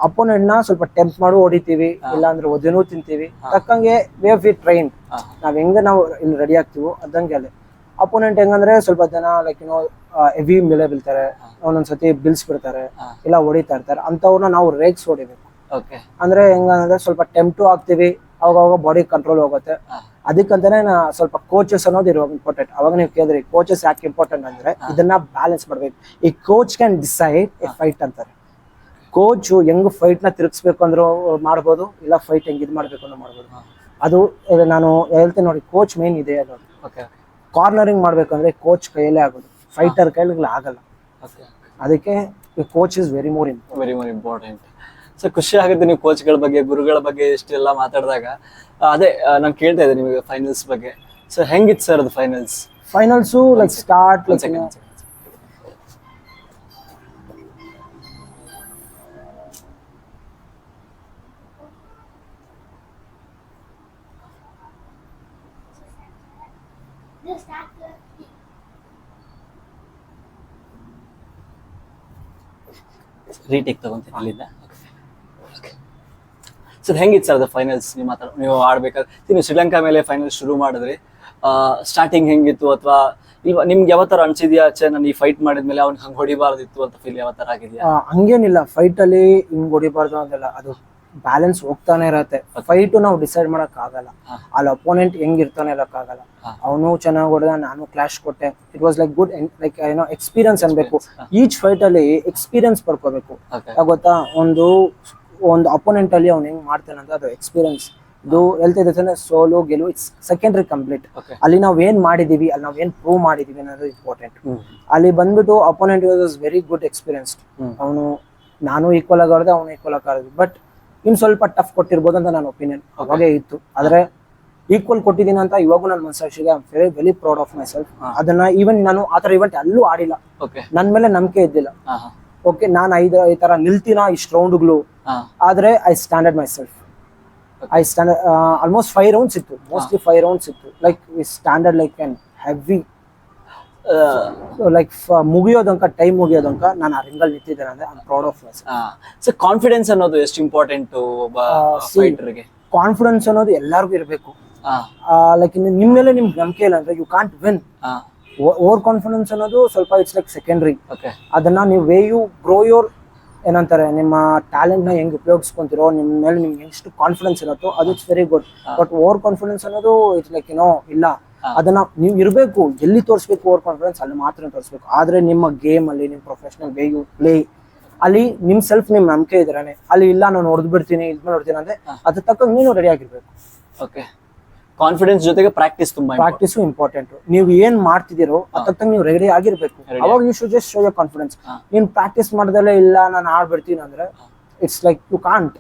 ಅಪೋನೆಂಟ್ನ ಸ್ವಲ್ಪ ಟೆಂಪ್ ಮಾಡು ಹೊಡಿತೀವಿ ಇಲ್ಲಾಂದ್ರೆ ಒದೆನೂ ತಿಂತೀವಿ. ತಕ್ಕಂಗೆ ವೇ ಆಫ್ ಟ್ರೈನ್. ನಾವ್ ಹೆಂಗ ನಾವು ಇಲ್ಲಿ ರೆಡಿ ಆಗ್ತೀವೋ ಅದಂಗೆ ಅಲ್ಲಿ ಅಪೋನೆಂಟ್ ಹೆಂಗಂದ್ರೆ ಸ್ವಲ್ಪ ಜನ ಲೈಕ್ ಏನೋ ಹೆವಿ ಮೇಲೆ ಬೀಳ್ತಾರೆ. ಒಂದೊಂದ್ಸತಿ ಬಿಲ್ಸ್ ಬಿಡ್ತಾರೆ. ಇಲ್ಲ ಹೊಡಿತಾ ಇರ್ತಾರೆ. ಅಂತವ್ರನ್ನ ನಾವು ರೇಗ್ಸ್ ಹೊಡಿಬೇಕು. ಅಂದ್ರೆ ಹೆಂಗಂದ್ರೆ ಸ್ವಲ್ಪ ಟೆಂಪ್ಟು ಆಗ್ತೀವಿ. ಅವಾಗ ಅವಾಗ ಬಾಡಿ ಕಂಟ್ರೋಲ್ ಹೋಗುತ್ತೆ. ಅದಕ್ಕಂತಾನೆ ನಾ ಸ್ವಲ್ಪ ಕೋಚಸ್ ಅನ್ನೋದು ಇರುವಾಗ ಇಂಪಾರ್ಟೆಂಟ್ ಅವಾಗ ನೀವು ಕೇಳಿದ್ರಿ ಕೋಚಸ್ ಯಾಕೆ ಇಂಪಾರ್ಟೆಂಟ್ ಅಂದ್ರೆ ಇದನ್ನ ಬ್ಯಾಲೆನ್ಸ್ ಮಾಡ್ಬೇಕು. ಈ coach can decide a fight ಅಂತಾರೆ. ಕೋಚ್ ಹೆಂಗ್ ಫೈಟ್ನ ತಿರುಗಿಸ್ಬೇಕು ಅಂದ್ರೂ ಮಾಡ್ಬೋದು ಇಲ್ಲ ಫೈಟ್ ಹೆಂಗ್ ಇದು ಮಾಡ್ಬೇಕು ಅಂದ್ರೆ ಮಾಡ್ಬೋದು. ಅದು ನಾನು ಹೇಳ್ತೇನೆ ನೋಡಿ ಕೋಚ್ ಮೇನ್ ಇದೆ ಅನ್ನೋದು ಓಕೆ ಕಾರ್ನರಿಂಗ್ ಮಾಡ್ಬೇಕಂದ್ರೆ ಕೋಚ್ ಕೈಯಲ್ಲೇ ಆಗೋದು. ಫೈಟರ್ ಕೈಲಿ ಆಗಲ್ಲ. ಅದಕ್ಕೆ coach is very more important very more important so ಖುಷಿ ಆಗುತ್ತೆ ನೀವು ಕೋಚ್ಗಳ ಬಗ್ಗೆ ಗುರುಗಳ ಬಗ್ಗೆ ಇಷ್ಟೆಲ್ಲ ಮಾತಾಡಿದಾಗ. ಅದೇ ನಾನು ಕೇಳ್ತಾ ಇದ್ದೆ ನಿಮಗೆ ಫೈನಲ್ಸ್ ಬಗ್ಗೆ. ಸೊ ಹೆಂಗಿತ್ತು ಸರ್ ಅದು finals finals like start like retake ತಗೊಂತೀನಿ ಅಲ್ಲಿಂದ? ಸರ್ ಹೆಂಗಿತ್ತು ಸರ್ ಅದು ಫೈನಲ್ಸ್ ನೀವು ಮಾತಾಡ ನೀವು ಆಡ್ಬೇಕಾದ್ರೆ? ನೀವು ಶ್ರೀಲಂಕಾ ಮೇಲೆ ಫೈನಲ್ ಶುರು ಮಾಡಿದ್ರಿ. ಸ್ಟಾರ್ಟಿಂಗ್ ಹೆಂಗಿತ್ತು ಅಥವಾ ಇವ ನಿಮ್ಗೆ ಯಾವ ಥರ ಅನ್ಸಿದ್ಯಾ ಛೆ ನಾನು ಈ ಫೈಟ್ ಮಾಡಿದ್ಮೇಲೆ ಅವ್ನು ಹಂಗೆ ಹೊಡಿಬಾರ್ದಿತ್ತು ಅಂತ ಫೀಲ್ ಯಾವ ಆಗಿದ್ಯಾ? ಆಗಿದೆಯಾ ಹಂಗೇನಿಲ್ಲ. ಫೈಟ್ ಅಲ್ಲಿ ಹಿಂಗ್ ಹೊಡಿಬಾರ್ದು ಅಂತೆಲ್ಲ. ಅದು ಬ್ಯಾಲೆನ್ಸ್ ಹೋಗ್ತಾನೆ ಇರತ್ತೆ. ಫೈಟ್ ನಾವು ಡಿಸೈಡ್ ಮಾಡಕ್ ಆಗಲ್ಲ. ಅಲ್ಲಿ ಅಪೋನೆಂಟ್ ಹೆಂಗ್ ಇರ್ತಾನೆ ಇರಕ್ ಆಗಲ್ಲ. ಅವನು ಚೆನ್ನಾಗಿ ಹೊಡೆದ ನಾನು ಕ್ಲಾಶ್ ಕೊಟ್ಟೆ. It was like good like ಏನೋ ಎಕ್ಸ್ಪೀರಿಯನ್ಸ್ ಅನ್ಬೇಕು. ಈಚ್ ಫೈಟ್ ಅಲ್ಲಿ ಎಕ್ಸ್ಪೀರಿಯನ್ಸ್ ಪಡ್ಕೋಬೇಕು. ಗೊತ್ತಾ? ಒಂದು ಒಂದು ಅಪೋನೆಂಟ್ ಅಲ್ಲಿ ಅವ್ನು ಹೆಂಗ್ ಮಾಡ್ತಾನೆ ಅಂತ ಅದು ಎಕ್ಸ್ಪೀರಿಯನ್ಸ್ ಇದು ಹೇಳ್ತಿದ್ರೆ ಸೋಲು ಗೆಲುವು ಇಟ್ಸ್ ಸೆಕೆಂಡ್ರಿ ಕಂಪ್ಲೀಟ್ ಅಲ್ಲಿ ನಾವ್ ಏನ್ ಮಾಡಿದೀವಿ ಅಲ್ಲಿ ನಾವ್ ಏನ್ ಪ್ರೂವ್ ಮಾಡಿದೀವಿ ಅನ್ನೋದು ಇಂಪಾರ್ಟೆಂಟ್ ಅಲ್ಲಿ ಬಂದ್ಬಿಟ್ಟು opponent was very good experienced. ಅವನು ನಾನು ಈಕ್ವಲ್ ಆಗಿ ಆಡಿದೆ ಅವನು ಈಕ್ವಲ್ ಆಗಿ ಬಟ್ ಇನ್ ಸ್ವಲ್ಪ ಟಫ್ ಕೊಟ್ಟಿರ್ಬೋದು ಅಂತ ನನ್ನ ಒಪಿನಿಯನ್ ಅವಾಗೇ ಇತ್ತು. ಆದ್ರೆ ಈಕ್ವಲ್ ಕೊಟ್ಟಿದ್ದೀನಿ ಅಂತ ಇವಾಗೂ ನನ್ನ ಮನಸ್ಸಾಕ್ಷಿಗೆ I very very proud of myself ಅದನ್ನ ಈವನ್ ನಾನು ಆ ಥರ ಇವೆಂಟ್ ಅಲ್ಲೂ ಆಡಿಲ್ಲ. ನನ್ನ ಮೇಲೆ ನಂಬಿಕೆ ಇದ್ದಿಲ್ಲ. ಓಕೆ ನಾನು ಐದು ಈ ತರ ನಿಲ್ತೀನ ಇಷ್ಟು ರೌಂಡ್ಗಳು ಆದ್ರೆ I standard myself I standard almost five rounds ಇತ್ತು. ಮೋಸ್ಟ್ಲಿ ಫೈವ್ ರೌಂಡ್ಸ್ ಇತ್ತು. Like standard like on heavy like ಮುಗಿಯೋದಂಕ time ಮುಗಿಯೋದಂಕ ನಾನು ಆ ರಿಂಗಲ್ಲಿ ನಿಂತಿದ್ದೇನೆ ಅಂದ್ರೆ I proud of my so confidence ಅನ್ನೋದು ಎಷ್ಟು ಇಂಪಾರ್ಟೆಂಟ್ ಒಬ್ಬ. ಫೈಟರ್ಗೆ ಕಾನ್ಫಿಡೆನ್ಸ್ ಅನ್ನೋದು ಎಲ್ಲರಿಗೂ ಇರಬೇಕು. ಲೈಕ್ ನಿಮ್ಮ ಮೇಲೆ ನಿಮ್ಗೆ ನಂಬಿಕೆ ಇಲ್ಲ ಅಂದ್ರೆ you can't win over confidence ಅನ್ನೋದು ಸ್ವಲ್ಪ ಇಟ್ಸ್ ಲೈಕ್ ಸೆಕೆಂಡ್ರಿ ಓಕೆ ಅದನ್ನ ನೀವು ವೇ ಯು ಗ್ರೋ ಯೋರ್ ಏನಂತಾರೆ ನಿಮ್ಮ ಟ್ಯಾಲೆಂಟ್ನ ಹೆಂಗ್ ಉಪಯೋಗಿಸ್ಕೊಂತಿರೋ ನಿಮ್ಮ ಮೇಲೆ ನಿಮ್ಗೆ ಎಷ್ಟು ಕಾನ್ಫಿಡೆನ್ಸ್ ಇರುತ್ತೋ ಅದು it's very good but over confidence ಅನ್ನೋದು ಇಟ್ಸ್ ಲೈಕ್ ಏನೋ ಇಲ್ಲ. ಅದನ್ನ ನೀವು ಇರಬೇಕು ಎಲ್ಲಿ ತೋರಿಸ್ಬೇಕು ಓವರ್ ಕಾನ್ಫಿಡೆನ್ಸ್ ಅಲ್ಲಿ ಮಾತ್ರ ತೋರಿಸ್ಬೇಕು. ಆದ್ರೆ ನಿಮ್ಮ ಗೇಮ್ ಅಲ್ಲಿ ನಿಮ್ಮ ಪ್ರೊಫೆಷನಲ್ ವೇ ಯು ಪ್ಲೇ ಅಲ್ಲಿ ನಿಮ್ ಸೆಲ್ಫ್ ನಿಮ್ ನಂಬಿಕೆ ಇದ್ರಾನೆ. ಅಲ್ಲಿ ಇಲ್ಲ ನಾನು ಹೊಡೆದ್ಬಿಡ್ತೀನಿ ಇದ್ಮೇಲೆ ಹೊಡ್ತೀನಿ ಅಂದ್ರೆ ಅದ್ರ ತಕ್ಕ ನೀನು ರೆಡಿ ಆಗಿರ್ಬೇಕು. ಓಕೆ ಕಾನ್ಫಿಡೆನ್ಸ್ ಜೊತೆಗೆ ಪ್ರಾಕ್ಟೀಸ್ ತುಂಬಾ. ಪ್ರಾಕ್ಟೀಸು ಇಂಪಾರ್ಟೆಂಟ್ ನೀವು ಏನ್ ಮಾಡ್ತಿದ್ದೀರೋ ಅದಕ್ಕೆ ನೀವು ರೆಡಿ ಆಗಿರ್ಬೇಕು. ಅವಾಗ you should just show your confidence ಹಾ. ನೀನ್ ಪ್ರಾಕ್ಟೀಸ್ ಮಾಡ್ದಲ್ಲೇ ಇಲ್ಲ ನಾನು ಆಡ್ಬಿಡ್ತೀನಿ ಅಂದ್ರೆ ಇಟ್ಸ್ ಲೈಕ್ ಯು ಕಾಂಟ್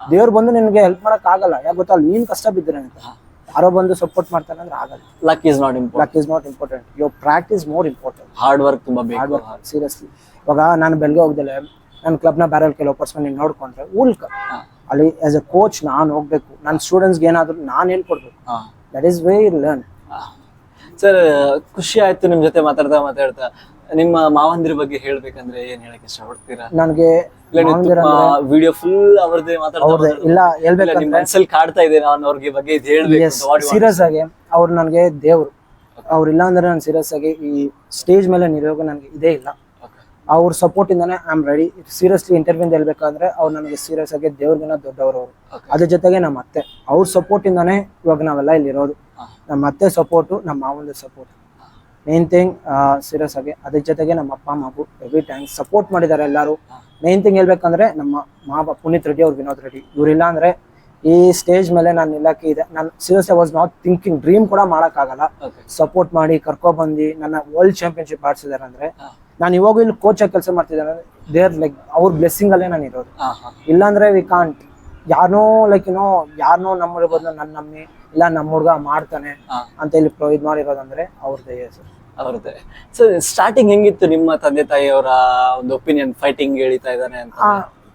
ದೇವ್ರು ಬಂದು ನಿನ್ಗೆ ಹೆಲ್ಪ್ ಮಾಡಕ್ ಆಗಲ್ಲ. ಯಾಕೆ ಗೊತ್ತಲ್ಲ ನೀನ್ ಕಷ್ಟ ಬಿದ್ದರೆ ಅಂತ. ಯಾರೋ ಬಂದು ಸಪೋರ್ಟ್ ಮಾಡ್ತಾನೆ ಅಂದ್ರೆ ಆಗಲ್ಲ. Luck is not important luck is not important your practice more important hard work ತುಂಬಾ ಹಾರ್ಡ್ ಬೇಕು ವರ್ಕ್ ಸೀರಿಯಸ್ಲಿ ಇವಾಗ ನಾನು ಬೆಳಗ್ಗೆ ಹೋಗ್ದಲೆ ನನ್ನ ಕ್ಲಬ್ನ ಬ್ಯಾರಲ್ ಕೆಲವು ಪರ್ಸನ್ ನೀನು ನೋಡ್ಕೊಂಡ್ರೆ ಉಲ್ಕ. ಹಾ. ಅಲ್ಲಿ ಆಸ್ ಎ ಕೋಚ್ ನಾನು ಹೋಗ್ಬೇಕು. ನನ್ನ ಸ್ಟೂಡೆಂಟ್ಸ್ಗೆ ಏನಾದ್ರು ನಾನು ಹೇಳ್ಕೊಡ್ಬೇಕು. That is way learn sir ಖುಷಿ ಆಯ್ತು ನಿಮ್ ಜೊತೆ ಮಾತಾಡ್ತಾ ಮಾತಾಡ್ತಾ. ನಿಮ್ಮ ಮಾವಂದಿರ ಬಗ್ಗೆ ಹೇಳ್ಬೇಕಂದ್ರೆ ಏನ್ ಹೇಳಕ್ ಇಷ್ಟಪಡ್ತೀರಾ? ನನಗೆ ವಿಡಿಯೋ ಫುಲ್ ಅವ್ರದ್ದೇ ಮಾತಾಡ್ತಾ ಇಲ್ಲ ಹೇಳ್ಬೇಕು ನಿಮ್ಮ ಮನಸ್ಸಲ್ಲಿ ಕಾಡ್ತಾ ಇದೆ ನಾನು ಅವ್ರಿಗೆ ಬಗ್ಗೆ ಇದು ಹೇಳ್ಬೇಕು? ಸೀರಿಯಸ್ ಆಗಿ. ಅವ್ರು ನನಗೆ ದೇವ್ರು. ಅವ್ರಿಲ್ಲ ಅಂದ್ರೆ ನಾನು ಸೀರಿಯಸ್ ಆಗಿ ಈ ಸ್ಟೇಜ್ ಮೇಲೆ ನಿರೋಗ ನನಗೆ ಇದೇ ಇಲ್ಲ. ಅವ್ರ ಸಪೋರ್ಟ್ ಇಂದಾನೆ I am ready seriously interview ಹೇಳ್ಬೇಕಂದ್ರೆ ಅವ್ರು ನನಗೆ ಸೀರಿಯಸ್ ಆಗಿ ದೇವ್ರಿಗಿನ ದೊಡ್ಡವರು ಅವರು. ಅದ್ರ ಜೊತೆಗೆ ನಮ್ಮ ಅತ್ತೆ. ಅವ್ರ ಸಪೋರ್ಟ್ ಇಂದಾನೆ ಇವಾಗ ನಾವೆಲ್ಲ ಇಲ್ಲಿರೋದು. ನಮ್ಮ ಅತ್ತೆ ಸಪೋರ್ಟು ನಮ್ಮ ಮಾವಂದ ಸಪೋರ್ಟ್ ಮೇನ್ ಥಿಂಗ್ ಸೀರಿಯಸ್ ಆಗಿ ಅದ್ರ ಜೊತೆಗೆ ನಮ್ಮ ಅಪ್ಪ ಅಮ್ಮಗೂ ಎವ್ರಿ ಟೈಮ್ ಸಪೋರ್ಟ್ ಮಾಡಿದ್ದಾರೆ ಎಲ್ಲರೂ. ಮೇನ್ ಥಿಂಗ್ ಹೇಳ್ಬೇಕಂದ್ರೆ ನಮ್ಮ ಮಾವ ಪುನೀತ್ ರೆಡ್ಡಿ ಅವ್ರು ವಿನೋದ್ ರೆಡ್ಡಿ. ಇವರಿಲ್ಲ ಅಂದ್ರೆ ಈ ಸ್ಟೇಜ್ ಮೇಲೆ ನಾನು ನಿಲ್ಲಕ್ಕೆ ಇದೆ. ನಾನು serious was not thinking dream ಕೂಡ ಮಾಡೋಕ್ಕಾಗಲ್ಲ. ಸಪೋರ್ಟ್ ಮಾಡಿ ಕರ್ಕೊಬಂದು ನನ್ನ ವರ್ಲ್ಡ್ ಚಾಂಪಿಯನ್ಶಿಪ್ ಆಡ್ಸಿದ್ದಾರೆ ಅಂದ್ರೆ. ನಾನು ಇವಾಗ ಇಲ್ಲಿ ಕೋಚ್ ಆಗಿ ಕೆಲಸ ಮಾಡ್ತಿದ್ದೇನೆ ದೇರ್ ಲೈಕ್ ಅವ್ರ ಬ್ಲೆಸ್ಸಿಂಗ್ ಅಲ್ಲೇ ನಾನು ಇರೋದು. ಇಲ್ಲಾಂದ್ರೆ ವಿ ಕಾಂಟ್ ಯಾರನೋ ಲೈಕ್ ಏನೋ ಯಾರನೋ ನಮ್ಮ ಬದಲು ನನ್ನ ನಮ್ಮಿ ಇಲ್ಲ ನಮ್ಮ ಹುಡುಗ ಮಾಡ್ತಾನೆ ಅಂತ ಇಲ್ಲಿ ಪ್ರೊವೈಡ್ ಇದು ಮಾಡಿರೋದಂದ್ರೆ ಅವ್ರದ್ದೇ ಸರ್ ಅವ್ರದ್ದೇ ಸರ್ ಸ್ಟಾರ್ಟಿಂಗ್ ಹೆಂಗಿತ್ತು ನಿಮ್ಮ ತಂದೆ ತಾಯಿಯವರ ಒಂದು ಒಪಿನಿಯನ್ ಫೈಟಿಂಗ್ ಹೇಳ್ತಾ ಇದ್ದಾನೆ ಅಂತ?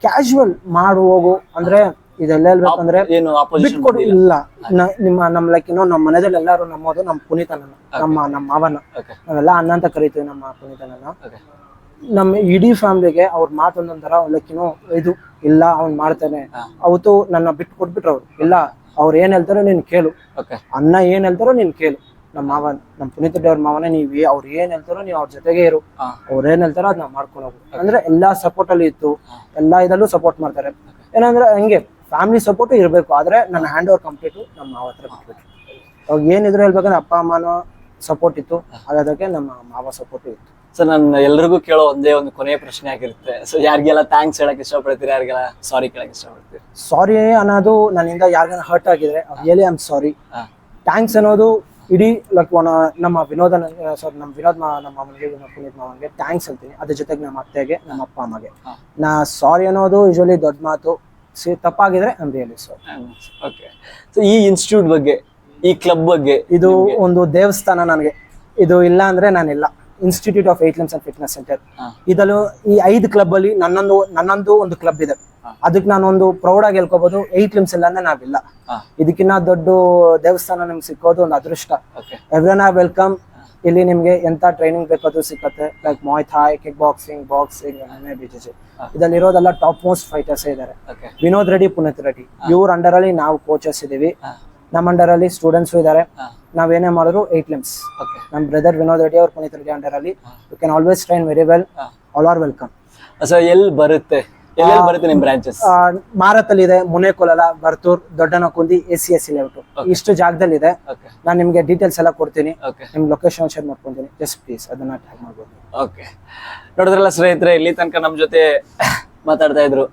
ಕ್ಯಾಶುವಲ್ ಮಾಡು ಹೋಗು. ಅಂದ್ರೆ ಇದೆಲ್ಲ ಹೇಳ್ಬೇಕಂದ್ರೆ ಏನು ಆಪೋಸಿಷನ್ ಬಿಟ್ಕೊಡು ಇಲ್ಲ. ನ- ನಿಮ್ಮ ನಮ್ಮ ಲೈಕ್ ಇನ್ನೂ ನಮ್ಮ ಮನೆಯಲ್ಲಿ ಎಲ್ಲರೂ ನಮ್ಮದು ನಮ್ಮ ಪುನೀತನನ್ನ ನಮ್ಮ ನಮ್ಮ ಮಾವನ. ನಾವೆಲ್ಲ ಅಣ್ಣ ಅಂತ ಕರಿತೀವಿ ನಮ್ಮ ಪುನೀತನನ್ನ. ಓಕೆ ನಮ್ಮ ಇಡೀ ಫ್ಯಾಮಿಲಿಗೆ ಅವ್ರ ಮಾತೊಂದೊಂಥರ ಲೈಕಿನೋ ಏನೋ ಇದು ಇಲ್ಲ ಅವ್ನ್ ಮಾಡ್ತಾನೆ. ಹಾ. ಅವತ್ತು ನನ್ನ ಬಿಟ್ಟು ಕೊಟ್ಬಿಟ್ರು ಅವ್ರು. ಇಲ್ಲ ಅವ್ರು ಏನ್ ಹೇಳ್ತಾರೋ ನೀನ್ ಕೇಳು. ಓಕೆ ಅಣ್ಣ ಏನ್ ಹೇಳ್ತಾರೋ ನೀನ್ ಕೇಳು. ನಮ್ಮ ಮಾವ ನಮ್ಮ ಪುನೀತ್ ಅವ್ರ ಮಾವನ ನೀವ್ ಏ- ಅವ್ರು ಏನ್ ಹೇಳ್ತಾರೋ ನೀವ್ ಅವ್ರ ಜೊತೆಗೆ ಇರು. ಅವ್ರ ಅವ್ರು ಏನ್ ಹೇಳ್ತಾರೋ ಅದನ್ನ ಮಾಡ್ಕೊಂಡು ಹೋಗು ಅಂದ್ರೆ ಎಲ್ಲಾ ಸಪೋರ್ಟ್ ಅಲ್ಲಿ ಇತ್ತು. ಎಲ್ಲಾ ಇದಲ್ಲೂ ಸಪೋರ್ಟ್ ಮಾಡ್ತಾರೆ. ಏನಂದ್ರೆ ಹಂಗೆ ಫ್ಯಾಮಿಲಿ ಸಪೋರ್ಟ್ ಇರಬೇಕು ಆದ್ರೆ ನನ್ನ ಹ್ಯಾಂಡ್ ಓವರ್ ಕಂಪ್ಲೀಟ್ ನಮ್ಮ ಮಾವ ಹತ್ರ ಬಿಟ್ಬಿಟ್ಟು ಅವಾಗ ಏನಿದ್ರು ಹೇಳ್ಬೇಕಂದ್ರೆ ಅಪ್ಪ ಅಮ್ಮನ ಸಪೋರ್ಟ್ ಇತ್ತು ಹಾಗಾದಕ್ಕೆ ನಮ್ಮ ಮಾವ ಸಪೋರ್ಟ್ ಇತ್ತು. ಸೊ ನಾನು ಎಲ್ರಿಗೂ ಕೇಳೋ ಒಂದೇ ಒಂದು ಕೊನೆಯ ಪ್ರಶ್ನೆ ಆಗಿರುತ್ತೆ. ಸೊ ಯಾರಿಗೆಲ್ಲ ಥ್ಯಾಂಕ್ಸ್ ಹೇಳಕ್ಕೆ ಇಷ್ಟಪಡ್ತೀರಿ? ಯಾರಿಗೆಲ್ಲ ಸಾರಿ ಕೇಳಕ್ ಇಷ್ಟಪಡ್ತೀರಿ? ಸಾರಿ ಅನ್ನೋದು ನನ್ನಿಂದ ಯಾರಿಗಾನ ಹರ್ಟ್ ಆಗಿದ್ರೆ ಹೇಳಿ ಐಮ್ ಆಮ್ ಸಾರಿ ಥ್ಯಾಂಕ್ಸ್ ಅನ್ನೋದು ಇಡೀ ಲೈಕ್ ಒನ ನಮ್ಮ ವಿನೋದ ಸಾರಿ ನಮ್ಮ ವಿನೋದ್ ಮಾ ನಮ್ಮ ವಿನೋದ್ ಪುನೀತ್ ಮಾವನಿಗೆ ಥ್ಯಾಂಕ್ಸ್ ಹೇಳ್ತೀನಿ ಅದ್ರ ಜೊತೆಗೆ ನಮ್ಮ ಅತ್ತೆಗೆ ನಮ್ಮ ಅಪ್ಪ ಅಮ್ಮಗೆ. ನಾ ಸಾರಿ ಅನ್ನೋದು ಯೂಶಲಿ ದೊಡ್ಡ ಮಾತು. ಸಿ ತಪ್ಪಾಗಿದ್ರೆ ಅಂತ ಹೇಳಿ ಸೊ ಓಕೆ ಸೊ ಈ ಇನ್ಸ್ಟಿಟ್ಯೂಟ್ ಬಗ್ಗೆ ಈ ಕ್ಲಬ್ ಬಗ್ಗೆ ಇದು ಒಂದು ದೇವಸ್ಥಾನ ನನಗೆ. ಇದು ಇಲ್ಲ ಅಂದ್ರೆ ನಾನಿಲ್ಲ. Institute of athletes and fitness centre ಹಾ. ಇದಲು ಈ ಐದು ಕ್ಲಬ್ ಅಲ್ಲಿ ನನ್ನೊಂದು ನನ್ನೊಂದು ಒಂದು ಕ್ಲಬ್ ಇದೆ. ಅದಕ್ಕೆ ನಾನು ನಾನೊಂದು ಪ್ರೌಡ್ ಆಗಿ ಹೇಳ್ಕೋಬಹುದು ಏಟ್ ಲಿಮ್ಸ್ ಇಲ್ಲ ಅಂದ್ರೆ ನಾವಿಲ್ಲ. ಹಾ. ಇದಕ್ಕಿನ್ನ ದೊಡ್ಡ ದೇವಸ್ಥಾನ ನಿಮ್ಗೆ ಸಿಕ್ಕೋದು ಒಂದು ಅದೃಷ್ಟ. ಓಕೆ ಎವ್ರನ್ ಆರ್ ವೆಲ್ಕಮ್ ಇಲ್ಲಿ ನಿಮ್ಗೆ ಎಂತ ಟ್ರೈನಿಂಗ್ ಬೇಕಾದ್ರು ಸಿಕ್ಕತ್ತೆ. Like Muay Thai kick boxing boxing A B G G ಇದರಲ್ಲಿ ಇರೋದೆಲ್ಲ ಟಾಪ್ ಮೋಸ್ಟ್ ಫೈಟರ್ಸ್ ಇದ್ದಾರೆ ಓಕೆ ವಿನೋದ್ ರೆಡ್ಡಿ ಪುನೀತ್ ರೆಡ್ಡಿ. ಇವ್ರ ಅಂಡರ್ ಅಲ್ಲಿ ನಾವು ಕೋಚಸ್ ಇದೀವಿ. ನಮ್ಮ ಅಂಡರ್ ಅಲ್ಲಿ ಸ್ಟೂಡೆಂಟ್ಸ್ ಇದ್ದಾರೆ ನಾವ್ ನಾವೇನೇ ಮಾಡಿದ್ರು ಏಟ್ ಲಿಮ್ಸ್ ನಮ್ ನಮ್ಮ ಬ್ರದರ್ ವಿನೋದ್ ರೆಡ್ಡಿ ಅವ್ರ ಪುನೀತ್ ರೆಡ್ಡಿ ಅಂಡರ್ ಅಲ್ಲಿ. You can always train very well. All are welcome so ಎಲ್ಲಿ ಬರುತ್ತೆ? ಎಲ್ಲೆಲ್ಲಿ ಬರುತ್ತೆ ನಿಮ್ ಬ್ರಾಂಚಸ್ ಮಾರತ್ತಲ್ಲಿ ಇದೆ Munnekollal Varthur Doddanakundi A C S layout ಇಷ್ಟು ಜಾಗದಲ್ಲಿ ಇದೆ ನಾನು ನಿಮ್ಗೆ ಡೀಟೇಲ್ಸ್ ಎಲ್ಲ ಕೊಡ್ತೀನಿ. ನಿಮ್ ಲೊಕೇಶನ್ ಶೇರ್ ಮಾಡ್ಕೊಂತೀನಿ. ಜಸ್ಟ್ ಪ್ಲೀಸ್ ಅದನ್ನ ಟ್ಯಾಗ್ ಮಾಡ್ಬೋದು. ಓಕೆ ನೋಡಿದ್ರಲ್ಲ ಸ್ನೇಹಿತರೆ ಇಲ್ಲಿ ತನಕ ನಮ್ ಜೊತೆ ಮಾತಾಡ್ತಾ ಇದ್ರು.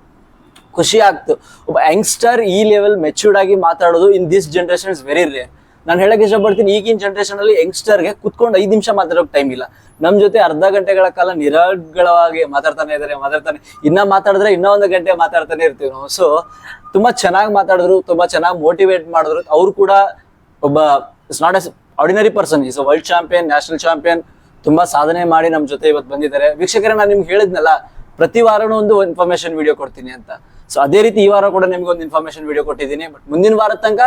ಖುಷಿ ಆಗ್ತು. ಒಬ್ಬ ಯಂಗ್ಸ್ಟರ್ ಈ ಲೆವೆಲ್ ಮೆಚೂರ್ಡ್ ಆಗಿ ಮಾತಾಡೋದು in this generation is very rare ನಾನು ಹೇಳಕ್ ಇಷ್ಟಪಡ್ತೀನಿ, ಈಗಿನ ಜನರೇಷನ್ ಅಲ್ಲಿ ಯಂಗ್ಸ್ಟರ್ಗೆ ಕುತ್ಕೊಂಡು ಐದು ನಿಮಿಷ ಮಾತಾಡೋಕೆ ಟೈಮ್ ಇಲ್ಲ. ನಮ್ ಜೊತೆ ಅರ್ಧ ಗಂಟೆಗಳ ಕಾಲ ನಿರರ್ಗಳವಾಗಿ ಮಾತಾಡ್ತಾನೆ ಇದಾರೆ, ಮಾತಾಡ್ತಾನೆ. ಇನ್ನ ಮಾತಾಡಿದ್ರೆ ಇನ್ನೂ ಒಂದು ಗಂಟೆ ಮಾತಾಡ್ತಾನೆ ಇರ್ತೀವಿ ನಾವು. ಸೊ ತುಂಬಾ ಚೆನ್ನಾಗಿ ಮಾತಾಡಿದ್ರು, ತುಂಬಾ ಚೆನ್ನಾಗಿ ಮೋಟಿವೇಟ್ ಮಾಡಿದ್ರು. ಅವ್ರು ಕೂಡ ಒಬ್ಬ it's not as ordinary person is world champion national champion ತುಂಬಾ ಸಾಧನೆ ಮಾಡಿ ನಮ್ಮ ಜೊತೆ ಇವತ್ತು ಬಂದಿದ್ದಾರೆ. ವೀಕ್ಷಕರೇ, ನಾನು ನಿಮ್ಗೆ ಹೇಳಿದ್ನಲ್ಲ, ಪ್ರತಿ ವಾರನೂ ಒಂದು ಇನ್ಫಾರ್ಮೇಶನ್ ವಿಡಿಯೋ ಕೊಡ್ತೀನಿ ಅಂತ. ಸೊ ಅದೇ ರೀತಿ ಈ ವಾರ ಕೂಡ ನಿಮ್ಗೆ ಒಂದು ಇನ್ಫಾರ್ಮೇಶನ್ ವಿಡಿಯೋ ಕೊಟ್ಟಿದ್ದೀನಿ. ಬಟ್ ಮುಂದಿನ ವಾರದ ತನಕ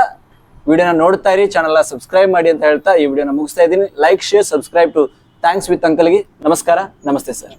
ವಿಡಿಯೋನ ನೋಡ್ತಾ ಇರಿ ಚಾನಲ್ ಸಬ್ಸ್ಕ್ರೈಬ್ ಮಾಡಿ ಅಂತ ಹೇಳ್ತಾ ಈ ವಿಡಿಯೋನ ಮುಗಿಸ್ತಾ ಇದ್ದೀನಿ. Like share subscribe to thanks with ಅಂಕಲ್ಗೆ ನಮಸ್ಕಾರ, ನಮಸ್ತೆ ಸರ್